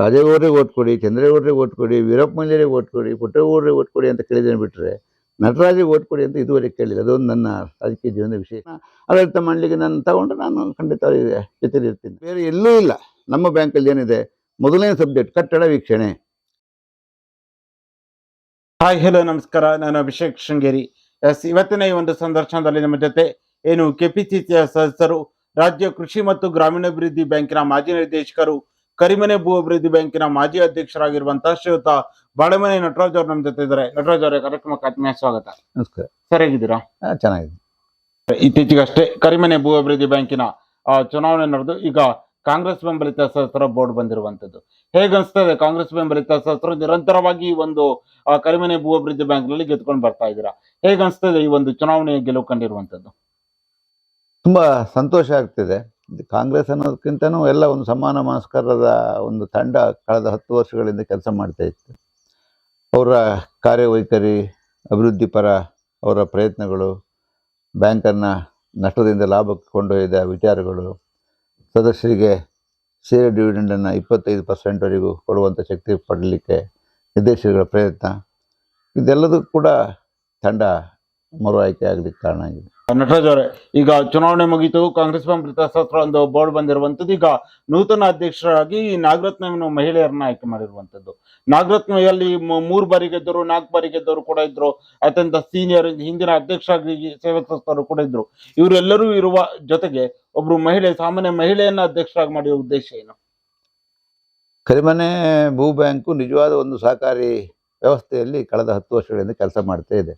ರಾಜೇಗೌಡರಿಗೆ vote ಕೊಡಿ, ಚಂದ್ರೇಗೌಡರಿಗೆ vote ಕೊಡಿ, Veerappa ಮೊಯ್ಲಿಯರಿಗೆ vote ಕೊಡಿ, ಪುಟ್ಟೇಗೌಡರಿಗೆ ಓಟ್ ಕೊಡಿ ಅಂತ ಕೇಳಿದ್ದೇನೆ ಬಿಟ್ಟರೆ ನಟರಾಜಿಗೆ ಓಟ್ ಕೊಡಿ ಅಂತ ಇದುವರೆಗೆ ಕೇಳಿಲ್ಲ. ಅದೊಂದು ನನ್ನ ರಾಜಕೀಯ ಜೀವನದ ವಿಷಯ. ಆಡಳಿತ ಮಾಡಲಿಕ್ಕೆ ನಾನು ತಗೊಂಡು ನಾನು ಖಂಡಿತ ಜೊತೆಲಿರ್ತೀನಿ ಬೇರೆ ಎಲ್ಲೂ ಇಲ್ಲ. ನಮ್ಮ ಬ್ಯಾಂಕಲ್ಲಿ ಏನಿದೆ? ಮೊದಲನೇ ಸಬ್ಜೆಕ್ಟ್ ಕಟ್ಟಡ ವೀಕ್ಷಣೆ. ಹಾಯ್, ಹಲೋ, ನಮಸ್ಕಾರ. ನಾನು ಅಭಿಷೇಕ್ ಶೃಂಗೇರಿ. ಎಸ್, ಇವತ್ತಿನ ಈ ಒಂದು ಸಂದರ್ಶನದಲ್ಲಿ ನಮ್ಮ ಜೊತೆ ಏನು ಕೆಪಿಸಿಸಿಯ ಸದಸ್ಯರು, ರಾಜ್ಯ ಕೃಷಿ ಮತ್ತು ಗ್ರಾಮೀಣಾಭಿವೃದ್ಧಿ ಬ್ಯಾಂಕಿನ ಮಾಜಿ ನಿರ್ದೇಶಕರು ಕರಿಮನೆ ಭೂ ಅಭಿವೃದ್ಧಿ ಬ್ಯಾಂಕಿನ ಮಾಜಿ ಅಧ್ಯಕ್ಷರಾಗಿರುವಂತಹ ಶ್ರೀಯುತ ಬಾಳೆಮನೆ ನಟರಾಜ್ ಅವರು ನಮ್ಮ ಜೊತೆ ಇದ್ದಾರೆ. ನಟರಾಜ್ ಅವರೇ ಕಾರ್ಯಕ್ರಮಕ್ಕೆ ಆತ್ಮೀಯ ಸ್ವಾಗತ. ನಮಸ್ಕಾರ. ಸರಿಯಾಗಿದ್ದೀರಾ? ಚೆನ್ನಾಗಿದೆ. ಇತ್ತೀಚೆಗಷ್ಟೇ ಕರಿಮನೆ ಭೂ ಅಭಿವೃದ್ಧಿ ಬ್ಯಾಂಕಿನ ಚುನಾವಣೆ ನಡೆದು ಈಗ ಕಾಂಗ್ರೆಸ್ ಬೆಂಬಲಿತ ಸದಸ್ಯರ ಬೋರ್ಡ್ ಬಂದಿರುವಂತದ್ದು ಹೇಗನ್ಸ್ತದೆ ಕಾಂಗ್ರೆಸ್ ಬೆಂಬಲಿತ ಸದಸ್ಯರು ನಿರಂತರವಾಗಿ ಈ ಒಂದು ಕರಿಮನೆ ಭೂ ಅಭಿವೃದ್ಧಿ ಬ್ಯಾಂಕ್ನಲ್ಲಿ ಗೆದ್ಕೊಂಡು ಬರ್ತಾ ಇದ್ದೀರಾ? ಹೇಗನ್ಸ್ತದೆ ಈ ಒಂದು ಚುನಾವಣೆ ಗೆಲುವು ಕಂಡಿರುವಂತದ್ದು ತುಂಬಾ ಸಂತೋಷ ಆಗ್ತಿದೆ. ಕಾಂಗ್ರೆಸ್ ಅನ್ನೋದಕ್ಕಿಂತನೂ ಎಲ್ಲ ಒಂದು ಸಮಾನ ಮನಸ್ಕರದ ಒಂದು ತಂಡ ಕಳೆದ ಹತ್ತು ವರ್ಷಗಳಿಂದ ಕೆಲಸ ಮಾಡ್ತಾ ಇತ್ತು. ಅವರ ಕಾರ್ಯವೈಖರಿ, ಅಭಿವೃದ್ಧಿ ಪರ ಅವರ ಪ್ರಯತ್ನಗಳು ಬ್ಯಾಂಕನ್ನು ನಷ್ಟದಿಂದ ಲಾಭಕ್ಕೆ ಕೊಂಡೊಯ್ದ ವಿಚಾರಗಳು, ಸದಸ್ಯರಿಗೆ ಷೇರ್ ಡಿವಿಡೆಂಡನ್ನು ಇಪ್ಪತ್ತೈದು ಪರ್ಸೆಂಟ್ವರೆಗೂ ಕೊಡುವಂಥ ಶಕ್ತಿ ಪಡಲಿಕ್ಕೆ ನಿರ್ದೇಶಕರ ಪ್ರಯತ್ನ. ಇದೆಲ್ಲದೂ ಕೂಡ ತಂಡ ಮರು ಆಯ್ಕೆ ಆಗಲಿಕ್ಕೆ ಕಾರಣ ಆಗಿದೆ. ನಟರಾಜ್ ಅವರೇ ಈಗ ಚುನಾವಣೆ ಮುಗಿತು, ಕಾಂಗ್ರೆಸ್ ಬೆಂಬಲಿತ ಒಂದು ಬೋರ್ಡ್ ಬಂದಿರುವಂತದ್ದು ಈಗ ನೂತನ ಅಧ್ಯಕ್ಷರಾಗಿ ನಾಗರತ್ನ ಮಹಿಳೆಯರನ್ನ ಆಯ್ಕೆ ಮಾಡಿರುವಂತದ್ದು ನಾಗರತ್ನಲ್ಲಿ ಮೂರು ಬಾರಿ ಗೆದ್ದರು, ನಾಲ್ಕು ಬಾರಿ ಗೆದ್ದವರು ಕೂಡ ಇದ್ರು, ಅತ್ಯಂತ ಸೀನಿಯರ್ ಹಿಂದಿನ ಅಧ್ಯಕ್ಷರಾಗಿ ಸೇವಕರು ಕೂಡ ಇದ್ರು. ಇವರೆಲ್ಲರೂ ಇರುವ ಜೊತೆಗೆ ಒಬ್ರು ಮಹಿಳೆ, ಸಾಮಾನ್ಯ ಮಹಿಳೆಯನ್ನ ಅಧ್ಯಕ್ಷರಾಗಿ ಮಾಡಿರೋ ಉದ್ದೇಶ ಏನು? ಕರಿಮನೆ ಭೂ ಬ್ಯಾಂಕು ನಿಜವಾದ ಒಂದು ಸಹಕಾರಿ ವ್ಯವಸ್ಥೆಯಲ್ಲಿ ಕಳೆದ ಹತ್ತು ವರ್ಷಗಳಿಂದ ಕೆಲಸ ಮಾಡ್ತಾ ಇದೆ.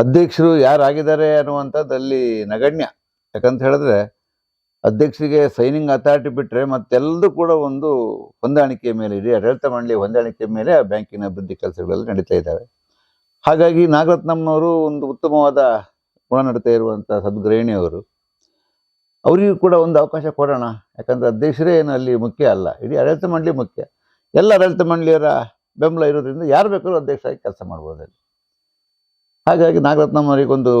ಅಧ್ಯಕ್ಷರು ಯಾರಾಗಿದ್ದಾರೆ ಅನ್ನುವಂಥದ್ದಲ್ಲಿ ನಗಣ್ಯ. ಯಾಕಂತ ಹೇಳಿದ್ರೆ ಅಧ್ಯಕ್ಷರಿಗೆ ಸೈನಿಂಗ್ ಅಥಾರಿಟಿ ಬಿಟ್ಟರೆ ಮತ್ತೆಲ್ಲದೂ ಕೂಡ ಒಂದು ಹೊಂದಾಣಿಕೆ ಮೇಲೆ ಇಡೀ ಆಡಳಿತ ಮಂಡಳಿ ಹೊಂದಾಣಿಕೆ ಮೇಲೆ ಆ ಬ್ಯಾಂಕಿನ ಅಭಿವೃದ್ಧಿ ಕೆಲಸಗಳೆಲ್ಲ ನಡೀತಾ ಇದ್ದಾವೆ. ಹಾಗಾಗಿ ನಾಗರತ್ನಮ್ಮನವರು ಒಂದು ಉತ್ತಮವಾದ ಗುಣ ನಡೀತಾ ಇರುವಂಥ ಸದ್ಗೃಹಿಣಿಯವರು ಅವರಿಗೂ ಕೂಡ ಒಂದು ಅವಕಾಶ ಕೊಡೋಣ. ಯಾಕಂದರೆ ಅಧ್ಯಕ್ಷರೇ ಏನು ಅಲ್ಲಿ ಮುಖ್ಯ ಅಲ್ಲ. ಇಡೀ ಆಡಳಿತ ಮಂಡಳಿ ಮುಖ್ಯ. ಎಲ್ಲ ಆಡಳಿತ ಮಂಡಳಿಯವರ ಬೆಂಬಲ ಇರೋದ್ರಿಂದ ಯಾರು ಬೇಕಾದ್ರೂ ಅಧ್ಯಕ್ಷರಾಗಿ ಕೆಲಸ ಮಾಡ್ಬೋದು ಅಲ್ಲಿ. ಹಾಗಾಗಿ ನಾಗರತ್ನಮ್ಮವರಿಗೊಂದು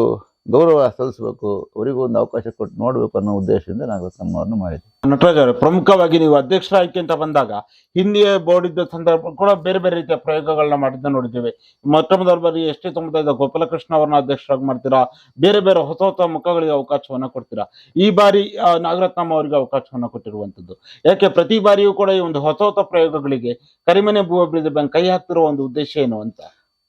ಗೌರವ ಸಲ್ಲಿಸಬೇಕು ಅವರಿಗೂ ಒಂದು ಅವಕಾಶ ಕೊಟ್ಟು ನೋಡಬೇಕು ಅನ್ನೋ ಉದ್ದೇಶದಿಂದ ನಾಗರತ್ನಮ್ಮವ್ರನ್ನು ಮಾಡಿದ್ವಿ. ನಟರಾಜ್ ಅವರು, ಪ್ರಮುಖವಾಗಿ ನೀವು ಅಧ್ಯಕ್ಷರ ಆಯ್ಕೆ ಅಂತ ಬಂದಾಗ ಹಿಂದಿಯ ಬೋರ್ಡ್ ಇದ್ದ ಸಂದರ್ಭ ಕೂಡ ಬೇರೆ ಬೇರೆ ರೀತಿಯ ಪ್ರಯೋಗಗಳನ್ನ ಮಾಡಿದ್ದ ನೋಡಿದ್ದೇವೆ. ಮೊಟ್ಟ ಬಾರಿ ಎಸ್ ಟಿ ತೊಂಬತ್ತೈದು ಗೋಪಾಲಕೃಷ್ಣ ಅವರನ್ನ ಅಧ್ಯಕ್ಷರಾಗಿ ಮಾಡ್ತೀರಾ? ಬೇರೆ ಬೇರೆ ಹೊಸ ಹೊಸ ಮುಖಗಳಿಗೆ ಅವಕಾಶವನ್ನ ಕೊಡ್ತೀರಾ? ಈ ಬಾರಿ ನಾಗರತ್ನಮ್ಮ ಅವರಿಗೆ ಅವಕಾಶವನ್ನ ಕೊಟ್ಟಿರುವಂತದ್ದು. ಯಾಕೆ ಪ್ರತಿ ಬಾರಿಯೂ ಕೂಡ ಈ ಒಂದು ಹೊಸ ಹೊಸ ಪ್ರಯೋಗಗಳಿಗೆ ಕರಿಮನೆ ಭೂ ಅಭಿವೃದ್ಧಿ ಬ್ಯಾಂಕ್ ಕೈ ಹಾಕ್ತಿರುವ ಒಂದು ಉದ್ದೇಶ ಏನು ಅಂತ?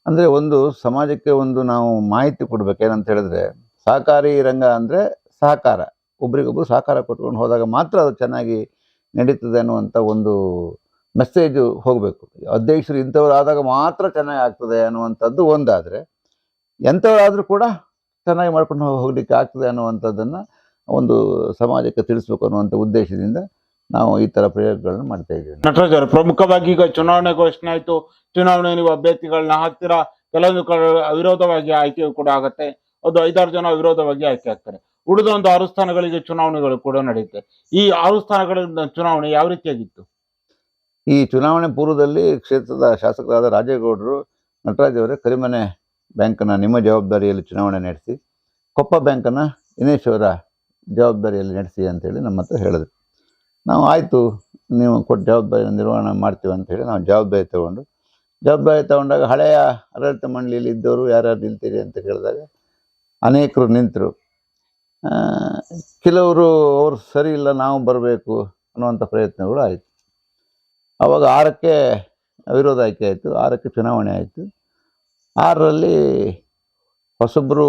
ಅಂದರೆ ಒಂದು ಸಮಾಜಕ್ಕೆ ಒಂದು ನಾವು ಮಾಹಿತಿ ಕೊಡ್ಬೇಕು. ಏನಂತ ಹೇಳಿದ್ರೆ, ಸಹಕಾರಿ ರಂಗ ಅಂದರೆ ಸಹಕಾರ. ಒಬ್ರಿಗೊಬ್ರು ಸಹಕಾರ ಕೊಟ್ಕೊಂಡು ಹೋದಾಗ ಮಾತ್ರ ಅದು ಚೆನ್ನಾಗಿ ನಡೀತದೆ ಅನ್ನುವಂಥ ಒಂದು ಮೆಸೇಜು ಹೋಗಬೇಕು. ಅಧ್ಯಕ್ಷರು ಇಂಥವ್ರು ಆದಾಗ ಮಾತ್ರ ಚೆನ್ನಾಗಿ ಆಗ್ತದೆ ಅನ್ನುವಂಥದ್ದು ಒಂದಾದರೆ, ಎಂಥವರಾದರೂ ಕೂಡ ಚೆನ್ನಾಗಿ ಮಾಡ್ಕೊಂಡು ಹೋಗಲಿಕ್ಕೆ ಹೋಗ್ಲಿಕ್ಕೆ ಆಗ್ತದೆ ಅನ್ನುವಂಥದ್ದನ್ನು ಒಂದು ಸಮಾಜಕ್ಕೆ ತಿಳಿಸ್ಬೇಕು ಅನ್ನುವಂಥ ಉದ್ದೇಶದಿಂದ ನಾವು ಈ ತರ ಪ್ರಯೋಗಗಳನ್ನು ಮಾಡ್ತಾ ಇದ್ದೀವಿ. ನಟರಾಜ್ ಅವರು ಪ್ರಮುಖವಾಗಿ ಈಗ ಚುನಾವಣೆ ಘೋಷಣೆ ಆಯ್ತು. ಚುನಾವಣೆ ನೀವು ಅಭ್ಯರ್ಥಿಗಳನ್ನ ಹತ್ತಿರ ಕೆಲವೊಂದು ಅವಿರೋಧವಾಗಿ ಆಯ್ಕೆ ಕೂಡ ಆಗತ್ತೆ. ಒಂದು ಐದಾರು ಜನ ಅವಿರೋಧವಾಗಿ ಆಯ್ಕೆ ಆಗ್ತಾರೆ. ಉಳಿದ ಒಂದು ಆರು ಸ್ಥಾನಗಳಿಗೆ ಚುನಾವಣೆಗಳು ಕೂಡ ನಡೆಯುತ್ತೆ. ಈ ಆರು ಸ್ಥಾನಗಳ ಚುನಾವಣೆ ಯಾವ ರೀತಿಯಾಗಿತ್ತು? ಈ ಚುನಾವಣೆ ಪೂರ್ವದಲ್ಲಿ ಕ್ಷೇತ್ರದ ಶಾಸಕರಾದ ರಾಜೇಗೌಡರು ನಟರಾಜ್ ಅವರೇ ಕರಿಮನೆ ಬ್ಯಾಂಕನ್ನು ನಿಮ್ಮ ಜವಾಬ್ದಾರಿಯಲ್ಲಿ ಚುನಾವಣೆ ನಡೆಸಿ ಕೊಪ್ಪ ಬ್ಯಾಂಕನ್ನು ದಿನೇಶ್ ಅವರ ಜವಾಬ್ದಾರಿಯಲ್ಲಿ ನಡೆಸಿ ಅಂತೇಳಿ ನಮ್ಮ ಹತ್ರ ಹೇಳಿದ್ರು. ನಾವು ಆಯಿತು, ನೀವು ಕೊಟ್ಟು ಜವಾಬ್ದಾರಿ ನಿರ್ವಹಣೆ ಮಾಡ್ತೀವಿ ಅಂತ ಹೇಳಿ ನಾವು ಜವಾಬ್ದಾರಿ ತಗೊಂಡು, ಜವಾಬ್ದಾರಿ ತಗೊಂಡಾಗ ಹಳೆಯ ಆಡಳಿತ ಮಂಡಳಿಯಲ್ಲಿ ಇದ್ದವರು ಯಾರ್ಯಾರು ನಿಲ್ತೀರಿ ಅಂತ ಕೇಳಿದಾಗ ಅನೇಕರು ನಿಂತರು. ಕೆಲವರು ಅವರು ಸರಿ ಇಲ್ಲ, ನಾವು ಬರಬೇಕು ಅನ್ನುವಂಥ ಪ್ರಯತ್ನಗಳು ಆಯಿತು. ಆವಾಗ ಆರಕ್ಕೆ ಅವಿರೋಧ ಆಯ್ಕೆ ಆಯಿತು, ಆರಕ್ಕೆ ಚುನಾವಣೆ ಆಯಿತು. ಆರರಲ್ಲಿ ಹೊಸೊಬ್ಬರು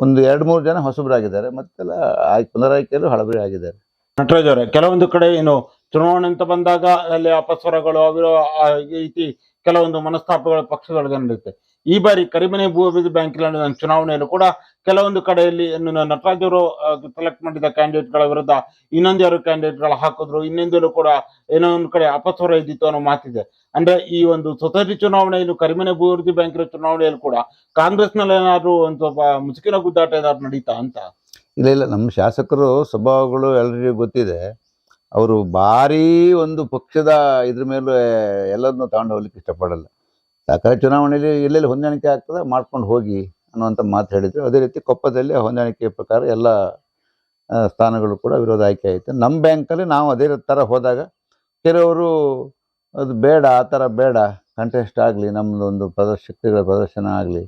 ಒಂದು ಎರಡು ಮೂರು ಜನ ಹೊಸಬರಾಗಿದ್ದಾರೆ, ಮತ್ತೆಲ್ಲ ಪುನರಾಯ್ಕೆಯಲ್ಲೂ ಹಳಬರಿ ಆಗಿದ್ದಾರೆ ನಟರಾಜ್ ಅವರೇ ಕೆಲವೊಂದು ಕಡೆ ಏನು ಚುನಾವಣೆ ಅಂತ ಬಂದಾಗ ಅಲ್ಲಿ ಅಪಸ್ವರಗಳು, ಅವಿರೋ ಈ ರೀತಿ ಕೆಲವೊಂದು ಮನಸ್ತಾಪಗಳ ಪಕ್ಷದೊಳಗೆ ನಡೆಯುತ್ತೆ ಈ ಬಾರಿ ಕರಿಮನೆ ಭೂ ಅಭಿವೃದ್ಧಿ ಬ್ಯಾಂಕಿನ ಚುನಾವಣೆಯಲ್ಲೂ ಕೂಡ ಕೆಲವೊಂದು ಕಡೆಯಲ್ಲಿ ನಟರಾಜ್ ಅವರು ಸೆಲೆಕ್ಟ್ ಮಾಡಿದ ಕ್ಯಾಂಡಿಡೇಟ್ಗಳ ವಿರುದ್ಧ ಇನ್ನೊಂದು ಯಾರು ಕ್ಯಾಂಡಿಡೇಟ್ಗಳು ಹಾಕಿದ್ರು ಇನ್ನೊಂದು ಕೂಡ ಏನೋ ಒಂದು ಕಡೆ ಅಪಸ್ವರ ಇದ್ದಿತ್ತು ಅನ್ನೋ ಮಾತಿದೆ. ಅಂದ್ರೆ ಈ ಒಂದು ಸೊಸೈಟಿ ಚುನಾವಣೆಯಲ್ಲಿ ಕರಿಮನೆ ಭೂ ಅಭಿವೃದ್ಧಿ ಬ್ಯಾಂಕಿನ ಚುನಾವಣೆಯಲ್ಲಿ ಕೂಡ ಕಾಂಗ್ರೆಸ್ನಲ್ಲಿ ಏನಾದ್ರು ಒಂದು ಸ್ವಲ್ಪ ಮುಸುಕಿನ ಗುದ್ದಾಟ ಏನಾದ್ರು ನಡೀತಾ ಅಂತ? ಇಲ್ಲ ಇಲ್ಲ. ನಮ್ಮ ಶಾಸಕರು, ಸ್ವಭಾವಗಳು ಎಲ್ಲರಿಗೂ ಗೊತ್ತಿದೆ. ಅವರು ಭಾರೀ ಒಂದು ಪಕ್ಷದ ಇದ್ರ ಮೇಲೆ ಎಲ್ಲರನ್ನೂ ತಗೊಂಡು ಹೋಗ್ಲಿಕ್ಕೆ ಇಷ್ಟಪಡಲ್ಲ. ಸಹಕಾರಿ ಚುನಾವಣೆಯಲ್ಲಿ ಎಲ್ಲೆಲ್ಲಿ ಹೊಂದಾಣಿಕೆ ಆಗ್ತದೆ ಮಾಡ್ಕೊಂಡು ಹೋಗಿ ಅನ್ನುವಂಥ ಮಾತು ಹೇಳಿದ್ರು. ಅದೇ ರೀತಿ ಕೊಪ್ಪದಲ್ಲಿ ಹೊಂದಾಣಿಕೆ ಪ್ರಕಾರ ಎಲ್ಲ ಸ್ಥಾನಗಳು ಕೂಡ ವಿರೋಧ ಆಯ್ಕೆ ಆಯಿತು. ನಮ್ಮ ಬ್ಯಾಂಕಲ್ಲಿ ನಾವು ಅದೇ ಥರ ಹೋದಾಗ ಕೆಲವರು, ಅದು ಬೇಡ, ಆ ಥರ ಬೇಡ ಕಂಟೆಸ್ಟ್ ಆಗಲಿ ನಮ್ಮದು ಒಂದು ಪ್ರದರ್ಶ, ಶಕ್ತಿಗಳ ಪ್ರದರ್ಶನ ಆಗಲಿ,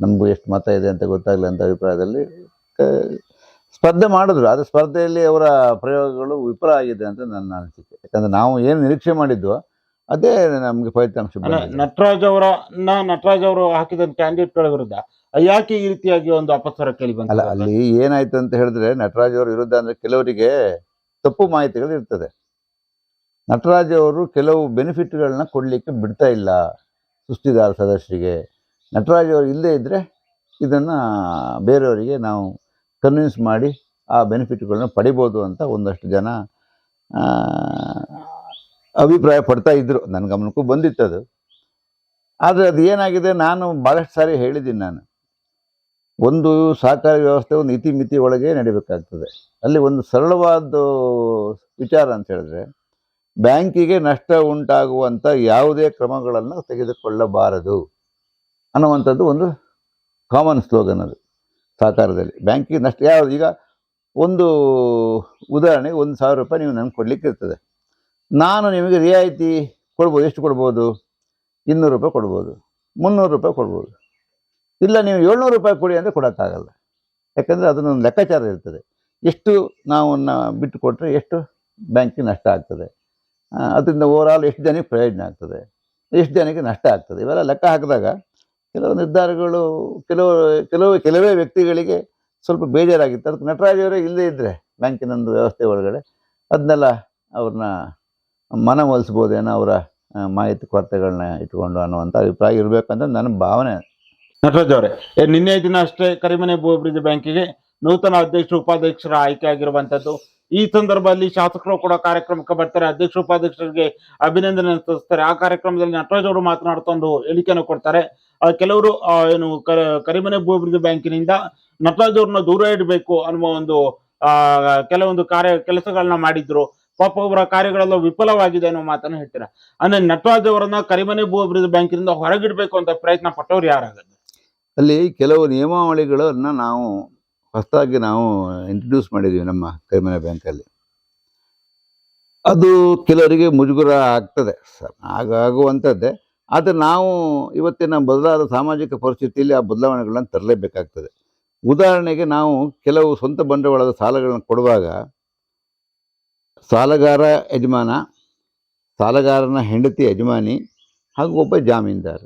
ನಮಗೂ ಎಷ್ಟು ಮತ ಇದೆ ಅಂತ ಗೊತ್ತಾಗಲಿ ಅಂತ ಅಭಿಪ್ರಾಯದಲ್ಲಿ ಸ್ಪರ್ಧೆ ಮಾಡಿದ್ರು. ಆದರೆ ಸ್ಪರ್ಧೆಯಲ್ಲಿ ಅವರ ಪ್ರಯೋಗಗಳು ವಿಫಲ ಆಗಿದೆ ಅಂತ ನನ್ನ ಅನಿಸಿಕೆ. ಯಾಕಂದರೆ ನಾವು ಏನು ನಿರೀಕ್ಷೆ ಮಾಡಿದ್ವೋ ಅದೇ ನಮಗೆ ಫಲಿತಾಂಶ ಅಲ್ಲ, ಬಂದಿದೆ. ನಟರಾಜ್ ಅವರ ನಟರಾಜ್ ಅವರು ಹಾಕಿದ ಕ್ಯಾಂಡಿಡೇಟ್ಗಳ ವಿರುದ್ಧ ಯಾಕೆ ಈ ರೀತಿಯಾಗಿ ಒಂದು ಅಪಸ್ವರ ಕೇಳಿ ಅಲ್ಲ ಬಂತು ಅಲ್ಲಿ ಏನಾಯ್ತು ಅಂತ ಹೇಳಿದ್ರೆ ನಟರಾಜ್ ಅವರ ವಿರುದ್ಧ ಅಂದ್ರೆ ಕೆಲವರಿಗೆ ತಪ್ಪು ಮಾಹಿತಿಗಳು ಇರ್ತದೆ. ನಟರಾಜ್ ಅವರು ಕೆಲವು ಬೆನಿಫಿಟ್ಗಳನ್ನ ಕೊಡ್ಲಿಕ್ಕೆ ಬಿಡ್ತಾ ಇಲ್ಲ ಸುಸ್ತಿದಾರ ಸದಸ್ಯರಿಗೆ. ನಟರಾಜ್ ಅವರು ಇಲ್ಲದೇ ಇದ್ದರೆ ಇದನ್ನ ಬೇರೆಯವರಿಗೆ ನಾವು ಕನ್ವಿನ್ಸ್ ಮಾಡಿ ಆ ಬೆನಿಫಿಟ್ಗಳನ್ನ ಪಡಿಬೋದು ಅಂತ ಒಂದಷ್ಟು ಜನ ಆ, ಅಭಿಪ್ರಾಯ ಪಡ್ತಾ ಇದ್ರು. ನನ್ನ ಗಮನಕ್ಕೂ ಬಂದಿತ್ತು ಅದು. ಆದರೆ ಅದು ಏನಾಗಿದೆ, ನಾನು ಭಾಳಷ್ಟು ಸಾರಿ ಹೇಳಿದ್ದೀನಿ ನಾನು. ಒಂದು ಸಹಕಾರ ವ್ಯವಸ್ಥೆ ಒಂದು ಇತಿಮಿತಿ ಒಳಗೆ ನಡಿಬೇಕಾಗ್ತದೆ. ಅಲ್ಲಿ ಒಂದು ಸರಳವಾದ ವಿಚಾರ ಅಂತ ಹೇಳಿದ್ರೆ, ಬ್ಯಾಂಕಿಗೆ ನಷ್ಟ ಉಂಟಾಗುವಂಥ ಯಾವುದೇ ಕ್ರಮಗಳನ್ನು ತೆಗೆದುಕೊಳ್ಳಬಾರದು ಅನ್ನುವಂಥದ್ದು ಒಂದು ಕಾಮನ್ ಸ್ಲೋಗನ್ ಅದು ಸಹಕಾರದಲ್ಲಿ. ಬ್ಯಾಂಕಿಗೆ ನಷ್ಟ ಯಾವುದು ಈಗ ಒಂದು ಉದಾಹರಣೆಗೆ ಒಂದು ಸಾವಿರ ರೂಪಾಯಿ ನೀವು ನನಗೆ ಕೊಡಲಿಕ್ಕೆ ಇರ್ತದೆ ನಾನು ನಿಮಗೆ ರಿಯಾಯಿತಿ ಕೊಡ್ಬೋದು, ಎಷ್ಟು ಕೊಡ್ಬೋದು? ಇನ್ನೂರು ರೂಪಾಯಿ ಕೊಡ್ಬೋದು, ಮುನ್ನೂರು ರೂಪಾಯಿ ಕೊಡ್ಬೋದು. ಇಲ್ಲ, ನೀವು ಏಳ್ನೂರು ರೂಪಾಯಿ ಕೊಡಿ ಅಂದರೆ ಕೊಡೋಕ್ಕಾಗಲ್ಲ. ಯಾಕಂದರೆ ಅದನ್ನೊಂದು ಲೆಕ್ಕಾಚಾರ ಇರ್ತದೆ. ಎಷ್ಟು ನಾವು ಬಿಟ್ಟು ಕೊಟ್ಟರೆ ಎಷ್ಟು ಬ್ಯಾಂಕಿಗೆ ನಷ್ಟ ಆಗ್ತದೆ. ಅದರಿಂದ ಅದರಿಂದ ಆಲ್ ಎಷ್ಟು ಜನಕ್ಕೆ ಪ್ರಯೋಜನ ಆಗ್ತದೆ? ಎಷ್ಟು ಜನಕ್ಕೆ ನಷ್ಟ ಆಗ್ತದೆ? ಇವೆಲ್ಲ ಲೆಕ್ಕ ಹಾಕಿದಾಗ ಕೆಲವು ನಿರ್ಧಾರಗಳು, ಕೆಲವು ಕೆಲವು, ಕೆಲವೇ ವ್ಯಕ್ತಿಗಳಿಗೆ ಸ್ವಲ್ಪ ಬೇಜಾರಾಗಿತ್ತು. ಅದಕ್ಕೆ ನಟರಾಜವರೇ ಇಲ್ಲದೇ ಇದ್ದರೆ ಬ್ಯಾಂಕಿನೊಂದು ವ್ಯವಸ್ಥೆ ಒಳಗಡೆ, ಅದನ್ನೆಲ್ಲ ಅವ್ರನ್ನ ಮನವೊಲಿಸ್ಬೋದೇನೋ ಅವರ ಮಾಹಿತಿ ಕೊರತೆಗಳನ್ನ ಇಟ್ಕೊಂಡು ಅನ್ನುವಂಥ ಅಭಿಪ್ರಾಯ ಇರಬೇಕಂತ ನನ್ನ ಭಾವನೆ. ನಟರಾಜ್ ಅವರೇ ನಿನ್ನೆ ದಿನ ಅಷ್ಟೇ ಕರಿಮನೆ ಭೂ ಅಭಿವೃದ್ಧಿ ಬ್ಯಾಂಕಿಗೆ ನೂತನ ಅಧ್ಯಕ್ಷ ಉಪಾಧ್ಯಕ್ಷರ ಆಯ್ಕೆ ಆಗಿರುವಂತದ್ದು. ಈ ಸಂದರ್ಭದಲ್ಲಿ ಶಾಸಕರು ಕೂಡ ಕಾರ್ಯಕ್ರಮಕ್ಕೆ ಬರ್ತಾರೆ. ಅಧ್ಯಕ್ಷ ಉಪಾಧ್ಯಕ್ಷರಿಗೆ ಅಭಿನಂದನೆ ಸಲ್ಲಿಸ್ತಾರೆ. ಆ ಕಾರ್ಯಕ್ರಮದಲ್ಲಿ ನಟರಾಜ್ ಅವರು ಮಾತನಾಡ್ತಾ ಒಂದು ಹೇಳಿಕೆಯನ್ನು ಕೊಡ್ತಾರೆ. ಕೆಲವರು ಏನು ಕರಿಮನೆ ಭೂ ಅಭಿವೃದ್ಧಿ ಬ್ಯಾಂಕಿನಿಂದ ನಟರಾಜ್ ಅವ್ರನ್ನ ದೂರ ಇಡಬೇಕು ಅನ್ನುವ ಒಂದು ಕೆಲವೊಂದು ಕಾರ್ಯ, ಕೆಲಸಗಳನ್ನ ಮಾಡಿದ್ರು. ಪಾಪ ಅವರ ಕಾರ್ಯಗಳೆಲ್ಲ ವಿಫಲವಾಗಿದೆ ಅನ್ನೋ ಮಾತನ್ನ ಹೇಳ್ತೀರಾ? ಅಂದ್ರೆ ನಟರಾಜ್ ಅವರನ್ನ ಕರಿಮನೆ ಭೂ ಅಭಿವೃದ್ಧಿ ಬ್ಯಾಂಕಿನಿಂದ ಹೊರಗಿಡಬೇಕು ಅಂತ ಪ್ರಯತ್ನ ಪಟ್ಟವ್ರು ಯಾರಾಗದು? ಅಲ್ಲಿ ಕೆಲವು ನಿಯಮಾವಳಿಗಳನ್ನ ನಾವು ಹೊಸದಾಗಿ ನಾವು ಇಂಟ್ರೊಡ್ಯೂಸ್ ಮಾಡಿದ್ದೀವಿ ನಮ್ಮ ಕರಿಮನೆ ಬ್ಯಾಂಕಲ್ಲಿ. ಅದು ಕೆಲವರಿಗೆ ಮುಜುಗರ ಆಗ್ತದೆ ಸ- ಆಗ ಆಗುವಂಥದ್ದೇ. ಆದರೆ ನಾವು ಇವತ್ತಿನ ಬದಲಾದ ಸಾಮಾಜಿಕ ಪರಿಸ್ಥಿತಿಯಲ್ಲಿ ಆ ಬದಲಾವಣೆಗಳನ್ನ ತರಲೇಬೇಕಾಗ್ತದೆ. ಉದಾಹರಣೆಗೆ ನಾವು ಕೆಲವು ಸ್ವಂತ ಬಂಡವಾಳದ ಸಾಲಗಳನ್ನು ಕೊಡುವಾಗ ಸಾಲಗಾರ ಯಜಮಾನ, ಸಾಲಗಾರನ ಹೆಂಡತಿ ಯಜಮಾನಿ ಹಾಗೂ ಒಬ್ಬ ಜಾಮೀನ್ದಾರ.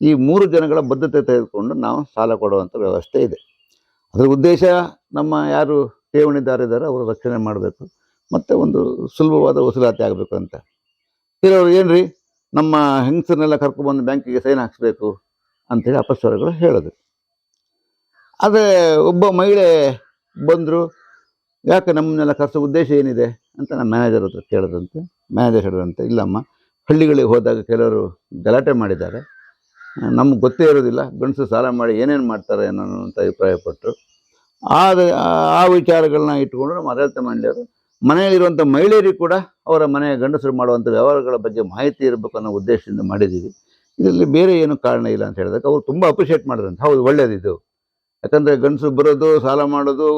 ಈ ಮೂರು ಜನಗಳ ಬದ್ಧತೆ ತೆಗೆದುಕೊಂಡು ನಾವು ಸಾಲ ಕೊಡುವಂಥ ವ್ಯವಸ್ಥೆ ಇದೆ. ಅದರ ಉದ್ದೇಶ ನಮ್ಮ ಯಾರು ಠೇವಣಿದಾರಿದ್ದಾರೆ, ಅವರು ರಕ್ಷಣೆ ಮಾಡಬೇಕು. ಮತ್ತು ಒಂದು ಸುಲಭವಾದ ವಸೂಲಾತಿ ಆಗಬೇಕು ಅಂತ. ಕೆಲವರು ರೀ ನಮ್ಮ ಹೆಂಗಸರನ್ನೆಲ್ಲ ಕರ್ಕೊಂಡ್ಬಂದು ಬ್ಯಾಂಕಿಗೆ ಸೈನ್ ಹಾಕಿಸ್ಬೇಕು ಅಂತೇಳಿ ಅಪಸ್ವರಗಳು ಹೇಳಿದ್ರು ಆದರೆ ಒಬ್ಬ ಮಹಿಳೆ ಬಂದರು ಯಾಕೆ ನಮ್ಮನ್ನೆಲ್ಲ ಕರೆಸೋ ಉದ್ದೇಶ ಏನಿದೆ ಅಂತ ನಮ್ಮ ಮ್ಯಾನೇಜರ್ ಹತ್ರ ಕೇಳಿದಂತೆ ಮ್ಯಾನೇಜರ್ ಹೇಳಿದಂತೆ, ಇಲ್ಲಮ್ಮ, ಹಳ್ಳಿಗಳಿಗೆ ಹೋದಾಗ ಕೆಲವರು ಗಲಾಟೆ ಮಾಡಿದ್ದಾರೆ. ನಮ್ಗೆ ಗೊತ್ತೇ ಇರೋದಿಲ್ಲ ಗಂಡಸು ಸಾಲ ಮಾಡಿ ಏನೇನು ಮಾಡ್ತಾರೆ ಅನ್ನೋಂಥ ಅಭಿಪ್ರಾಯಪಟ್ಟರು ಆದ ಆ ವಿಚಾರಗಳನ್ನ ಇಟ್ಕೊಂಡು ನಮ್ಮ ಆಡಳಿತ ಮಂಡಳಿಯವರು ಮನೆಯಲ್ಲಿರುವಂಥ ಮಹಿಳೆಯರಿಗೆ ಕೂಡ ಅವರ ಮನೆಯ ಗಂಡಸರು ಮಾಡುವಂಥ ವ್ಯವಹಾರಗಳ ಬಗ್ಗೆ ಮಾಹಿತಿ ಇರಬೇಕು ಅನ್ನೋ ಉದ್ದೇಶದಿಂದ ಮಾಡಿದ್ದೀವಿ. ಇದರಲ್ಲಿ ಬೇರೆ ಏನು ಕಾರಣ ಇಲ್ಲ ಅಂತ ಹೇಳಿದಾಗ, ಅವರು ತುಂಬ ಅಪ್ರಿಷಿಯೇಟ್ ಮಾಡಿದ್ರಂತೆ. ಹೌದು ಒಳ್ಳೆಯದಿದ್ದು ಯಾಕಂದರೆ ಗಂಡಸು ಬರೋದು, ಸಾಲ ಮಾಡೋದು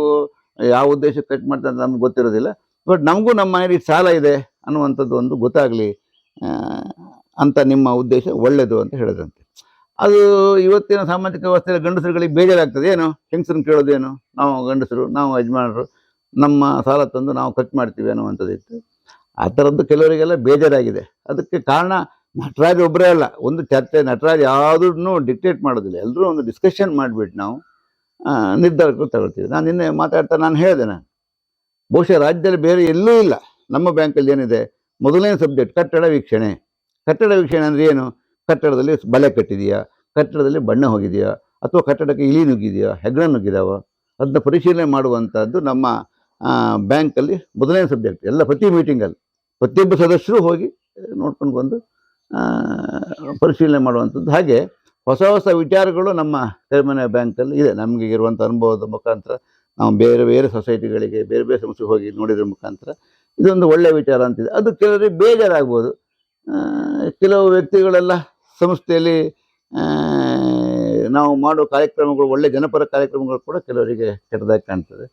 ಯಾವ ಉದ್ದೇಶಕ್ಕೆ ಕಟ್ ಮಾಡ್ತಾರೆ ಅಂತ ನಮ್ಗೆ ಗೊತ್ತಿರೋದಿಲ್ಲ. ಬಟ್ ನಮಗೂ ನಮ್ಮ ಮನೇಲಿ ಸಾಲ ಇದೆ ಅನ್ನುವಂಥದ್ದು ಒಂದು ಗೊತ್ತಾಗಲಿ ಅಂತ ನಿಮ್ಮ ಉದ್ದೇಶ ಒಳ್ಳೆಯದು ಅಂತ ಹೇಳಿದಂತೆ. ಅದು ಇವತ್ತಿನ ಸಾಮಾಜಿಕ ವ್ಯವಸ್ಥೆಯಲ್ಲಿ ಗಂಡಸರುಗಳಿಗೆ ಬೇಜಾರಾಗ್ತದೆ. ಏನು? ಹೆಂಗಸ್ರನ್ನ ಕೇಳೋದೇನು ನಾವು ಗಂಡಸರು, ನಾವು ಯಜಮಾನರು, ನಮ್ಮ ಸಾಲ ತಂದು ನಾವು ಖರ್ಚು ಮಾಡ್ತೀವಿ ಅನ್ನುವಂಥದ್ದಿತ್ತು ಆ ಥರದ್ದು ಕೆಲವರಿಗೆಲ್ಲ ಬೇಜಾರಾಗಿದೆ. ಅದಕ್ಕೆ ಕಾರಣ ನಟರಾಜ್ ಒಬ್ಬರೇ ಅಲ್ಲ. ಒಂದು ಚರ್ಚೆ, ನಟರಾಜ್ ಯಾವುದನ್ನು ಡಿಕ್ಟೇಟ್ ಮಾಡೋದಿಲ್ಲ. ಎಲ್ಲರೂ ಒಂದು ಡಿಸ್ಕಷನ್ ಮಾಡಿಬಿಟ್ಟು ನಾವು ನಿರ್ಧಾರಗಳು ತಗೊಳ್ತೀವಿ ನಾನು ನಿನ್ನೆ ಮಾತಾಡ್ತಾ ನಾನು ಹೇಳಿದೆ ನಾನು. ಬಹುಶಃ ರಾಜ್ಯದಲ್ಲಿ ಬೇರೆ ಎಲ್ಲೂ ಇಲ್ಲ. ನಮ್ಮ ಬ್ಯಾಂಕಲ್ಲಿ ಏನಿದೆ? ಮೊದಲನೇ ಸಬ್ಜೆಕ್ಟ್ ಕಟ್ಟಡ ವೀಕ್ಷಣೆ. ಕಟ್ಟಡ ವೀಕ್ಷಣೆ ಅಂದರೆ ಏನು? ಕಟ್ಟಡದಲ್ಲಿ ಬಲೆ ಕಟ್ಟಿದೆಯಾ? ಕಟ್ಟಡದಲ್ಲಿ ಬಣ್ಣ ಹೋಗಿದೆಯಾ? ಅಥವಾ ಕಟ್ಟಡಕ್ಕೆ ಇಲಿ ನುಗ್ಗಿದೆಯಾ? ಹೆಗ್ಗಣ ನುಗ್ಗಿದಾವ? ಅದನ್ನ ಪರಿಶೀಲನೆ ಮಾಡುವಂಥದ್ದು ನಮ್ಮ ಬ್ಯಾಂಕಲ್ಲಿ ಮೊದಲನೇ ಸಬ್ಜೆಕ್ಟ್. ಎಲ್ಲ ಪ್ರತಿ ಮೀಟಿಂಗಲ್ಲಿ ಪ್ರತಿಯೊಬ್ಬ ಸದಸ್ಯರು ಹೋಗಿ ನೋಡ್ಕೊಂಡು ಬಂದು ಪರಿಶೀಲನೆ ಮಾಡುವಂಥದ್ದು ಹಾಗೆ ಹೊಸ ಹೊಸ ವಿಚಾರಗಳು ನಮ್ಮ ಕರಿಮನೆ ಬ್ಯಾಂಕಲ್ಲಿ ಇದೆ. ನಮಗೆ ಇರುವಂಥ ಅನುಭವದ ಮುಖಾಂತರ ನಾವು ಬೇರೆ ಬೇರೆ ಸೊಸೈಟಿಗಳಿಗೆ, ಬೇರೆ ಬೇರೆ ಸಂಸ್ಥೆಗೆ ಹೋಗಿ ನೋಡಿದ್ರ ಮುಖಾಂತರ ಇದೊಂದು ಒಳ್ಳೆಯ ವಿಚಾರ ಅಂತಿದೆ. ಅದು ಕೆಲವರಿಗೆ ಬೇಜಾರಾಗ್ಬೋದು. ಕೆಲವು ವ್ಯಕ್ತಿಗಳೆಲ್ಲ ಸಂಸ್ಥೆಯಲ್ಲಿ ನಾವು ಮಾಡೋ ಕಾರ್ಯಕ್ರಮಗಳು, ಒಳ್ಳೆ ಜನಪರ ಕಾರ್ಯಕ್ರಮಗಳು ಕೂಡ ಕೆಲವರಿಗೆ ಕೆಟ್ಟದಾಗಿ ಕಾಣ್ತದೆ.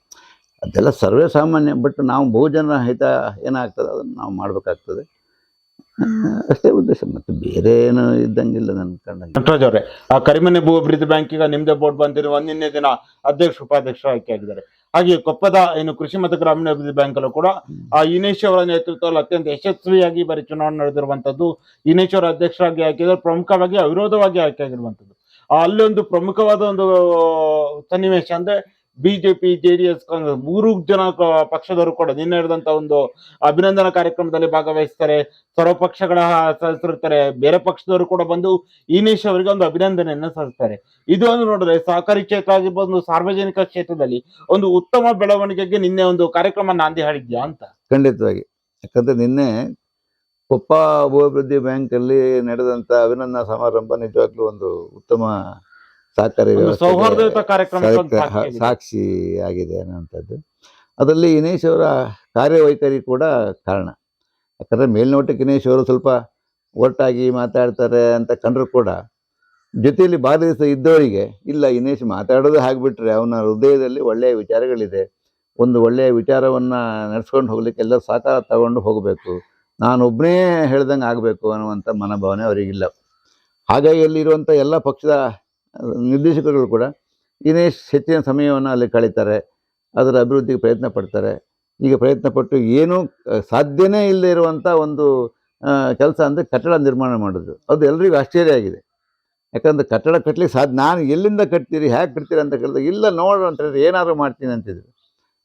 ಅದೆಲ್ಲ ಸರ್ವೇ ಸಾಮಾನ್ಯ, ಬಟ್ ನಾವು ಬಹುಜನ ಹಿತ ಏನಾಗ್ತದೆ, ಅದನ್ನು ನಾವು ಮಾಡಬೇಕಾಗ್ತದೆ. ಅಷ್ಟೇ ಉದ್ದೇಶ. ಮತ್ತೆ ಬೇರೆ ಏನು ಇದ್ದಂಗಿಲ್ಲ ನನ್ನ ಕಣ್ಣಿಗೆ ನಟರಾಜ್ ಅವರೇ, ಆ ಕರಿಮನೆ ಭೂ ಅಭಿವೃದ್ಧಿ ಬ್ಯಾಂಕ್ ಈಗ ನಿಮ್ದೇ ಬೋರ್ಡ್ ಬಂದಿರುವ ನಿನ್ನೆ ದಿನ ಅಧ್ಯಕ್ಷ, ಉಪಾಧ್ಯಕ್ಷರು ಆಯ್ಕೆ ಆಗಿದ್ದಾರೆ. ಹಾಗೆ ಕೊಪ್ಪದ ಏನು ಕೃಷಿ ಮತ್ತು ಗ್ರಾಮೀಣಾಭಿವೃದ್ಧಿ ಬ್ಯಾಂಕ್ ಅಲ್ಲೂ ಕೂಡ ಆ ಇನೇಶ್ ಅವರ ನೇತೃತ್ವದಲ್ಲಿ ಅತ್ಯಂತ ಯಶಸ್ವಿಯಾಗಿ ಬರೀ ಚುನಾವಣೆ ನಡೆದಿರುವಂತದ್ದು ಇನೇಶ್ ಅವರ ಅಧ್ಯಕ್ಷರಾಗಿ ಆಯ್ಕೆ ಪ್ರಮುಖವಾಗಿ ಅವಿರೋಧವಾಗಿ ಆಯ್ಕೆ ಆಗಿರುವಂತದ್ದು ಅಲ್ಲೊಂದು ಪ್ರಮುಖವಾದ ಒಂದು ಸನ್ನಿವೇಶ ಅಂದ್ರೆ ಬಿಜೆಪಿ, ಜೆಡಿಎಸ್, ಕಾಂಗ್ರೆಸ್ ಮೂರು ಜನ ಪಕ್ಷದವರು ಕೂಡ ನಿನ್ನೆ ನಡೆದಂತ ಒಂದು ಅಭಿನಂದನಾ ಕಾರ್ಯಕ್ರಮದಲ್ಲಿ ಭಾಗವಹಿಸ್ತಾರೆ. ಸರ್ವ ಪಕ್ಷಗಳ ಬೇರೆ ಪಕ್ಷದವರು ಕೂಡ ಬಂದು ಈನೇಶ್ ಅವರಿಗೆ ಒಂದು ಅಭಿನಂದನೆಯನ್ನ ಸಲ್ಲಿಸ್ತಾರೆ. ಇದು ಒಂದು ನೋಡಿದ್ರೆ ಸಹಕಾರಿ ಕ್ಷೇತ್ರ ಆಗಿರ್ಬೋದು ಸಾರ್ವಜನಿಕ ಕ್ಷೇತ್ರದಲ್ಲಿ ಒಂದು ಉತ್ತಮ ಬೆಳವಣಿಗೆಗೆ ನಿನ್ನೆ ಒಂದು ಕಾರ್ಯಕ್ರಮ ನಾಂದಿ ಹಾಡಿದ್ಯಾ ಅಂತ. ಖಂಡಿತವಾಗಿ. ಯಾಕಂದ್ರೆ ನಿನ್ನೆ ಕೊಪ್ಪ ಅಭಿವೃದ್ಧಿ ಬ್ಯಾಂಕಲ್ಲಿ ನಡೆದಂತ ಅಭಿನಂದನಾ ಸಮಾರಂಭ ನಿಜವಾಗ್ಲೂ ಒಂದು ಉತ್ತಮ ಸಹಕಾರಿ ಸೌಹಾರ್ದಯುತ ಸಾಕ್ಷಿ ಆಗಿದೆ. ಅನ್ನುವಂಥದ್ದು. ಅದರಲ್ಲಿ ಇನೇಶ್ ಅವರ ಕಾರ್ಯವೈಖರಿ ಕೂಡ ಕಾರಣ. ಯಾಕಂದರೆ ಮೇಲ್ನೋಟಕ್ಕೆ ಇನೇಶ್ ಅವರು ಸ್ವಲ್ಪ ಒಟ್ಟಾಗಿ ಮಾತಾಡ್ತಾರೆ ಅಂತ ಕಂಡ್ರು ಕೂಡ ಜೊತೆಯಲ್ಲಿ ಬಾಧಿಸ ಇದ್ದವರಿಗೆ ಇಲ್ಲ ಇನೇಶ್ ಮಾತಾಡೋದು ಆಗ್ಬಿಟ್ರೆ ಅವನ ಹೃದಯದಲ್ಲಿ ಒಳ್ಳೆಯ ವಿಚಾರಗಳಿದೆ. ಒಂದು ಒಳ್ಳೆಯ ವಿಚಾರವನ್ನು ನಡೆಸ್ಕೊಂಡು ಹೋಗ್ಲಿಕ್ಕೆ ಎಲ್ಲ ಸಾಕಾರ ತಗೊಂಡು ಹೋಗಬೇಕು. ನಾನೊಬ್ಬನೇ ಹೇಳ್ದಂಗೆ ಆಗಬೇಕು ಅನ್ನುವಂಥ ಮನೋಭಾವನೆ ಅವರಿಗಿಲ್ಲ. ಹಾಗಾಗಿ ಅಲ್ಲಿರುವಂಥ ಎಲ್ಲ ಪಕ್ಷದ ನಿರ್ದೇಶಕರುಗಳು ಕೂಡ ಇನ್ನೇ ಹೆಚ್ಚಿನ ಸಮಯವನ್ನು ಅಲ್ಲಿ ಕಳೀತಾರೆ, ಅದರ ಅಭಿವೃದ್ಧಿಗೆ ಪ್ರಯತ್ನ ಪಡ್ತಾರೆ. ಈಗ ಪ್ರಯತ್ನ ಪಟ್ಟು ಏನೂ ಸಾಧ್ಯನೇ ಇಲ್ಲದೆ ಇರುವಂಥ ಒಂದು ಕೆಲಸ ಅಂದರೆ ಕಟ್ಟಡ ನಿರ್ಮಾಣ ಮಾಡೋದು. ಅದು ಎಲ್ರಿಗೂ ಆಶ್ಚರ್ಯ ಆಗಿದೆ. ಯಾಕಂದರೆ ಕಟ್ಟಡ ಕಟ್ಟಲಿಕ್ಕೆ ಸಾಧ್ಯ, ನಾನು ಎಲ್ಲಿಂದ ಕಟ್ತೀರಿ, ಹೇಗೆ ಕಟ್ತೀರಿ ಅಂತ ಕೇಳಿದಾಗ ಇಲ್ಲ ನೋಡು ಅಂತ ಹೇಳಿದ್ರೆ ಏನಾದರೂ ಮಾಡ್ತೀನಿ ಅಂತಿದ್ರು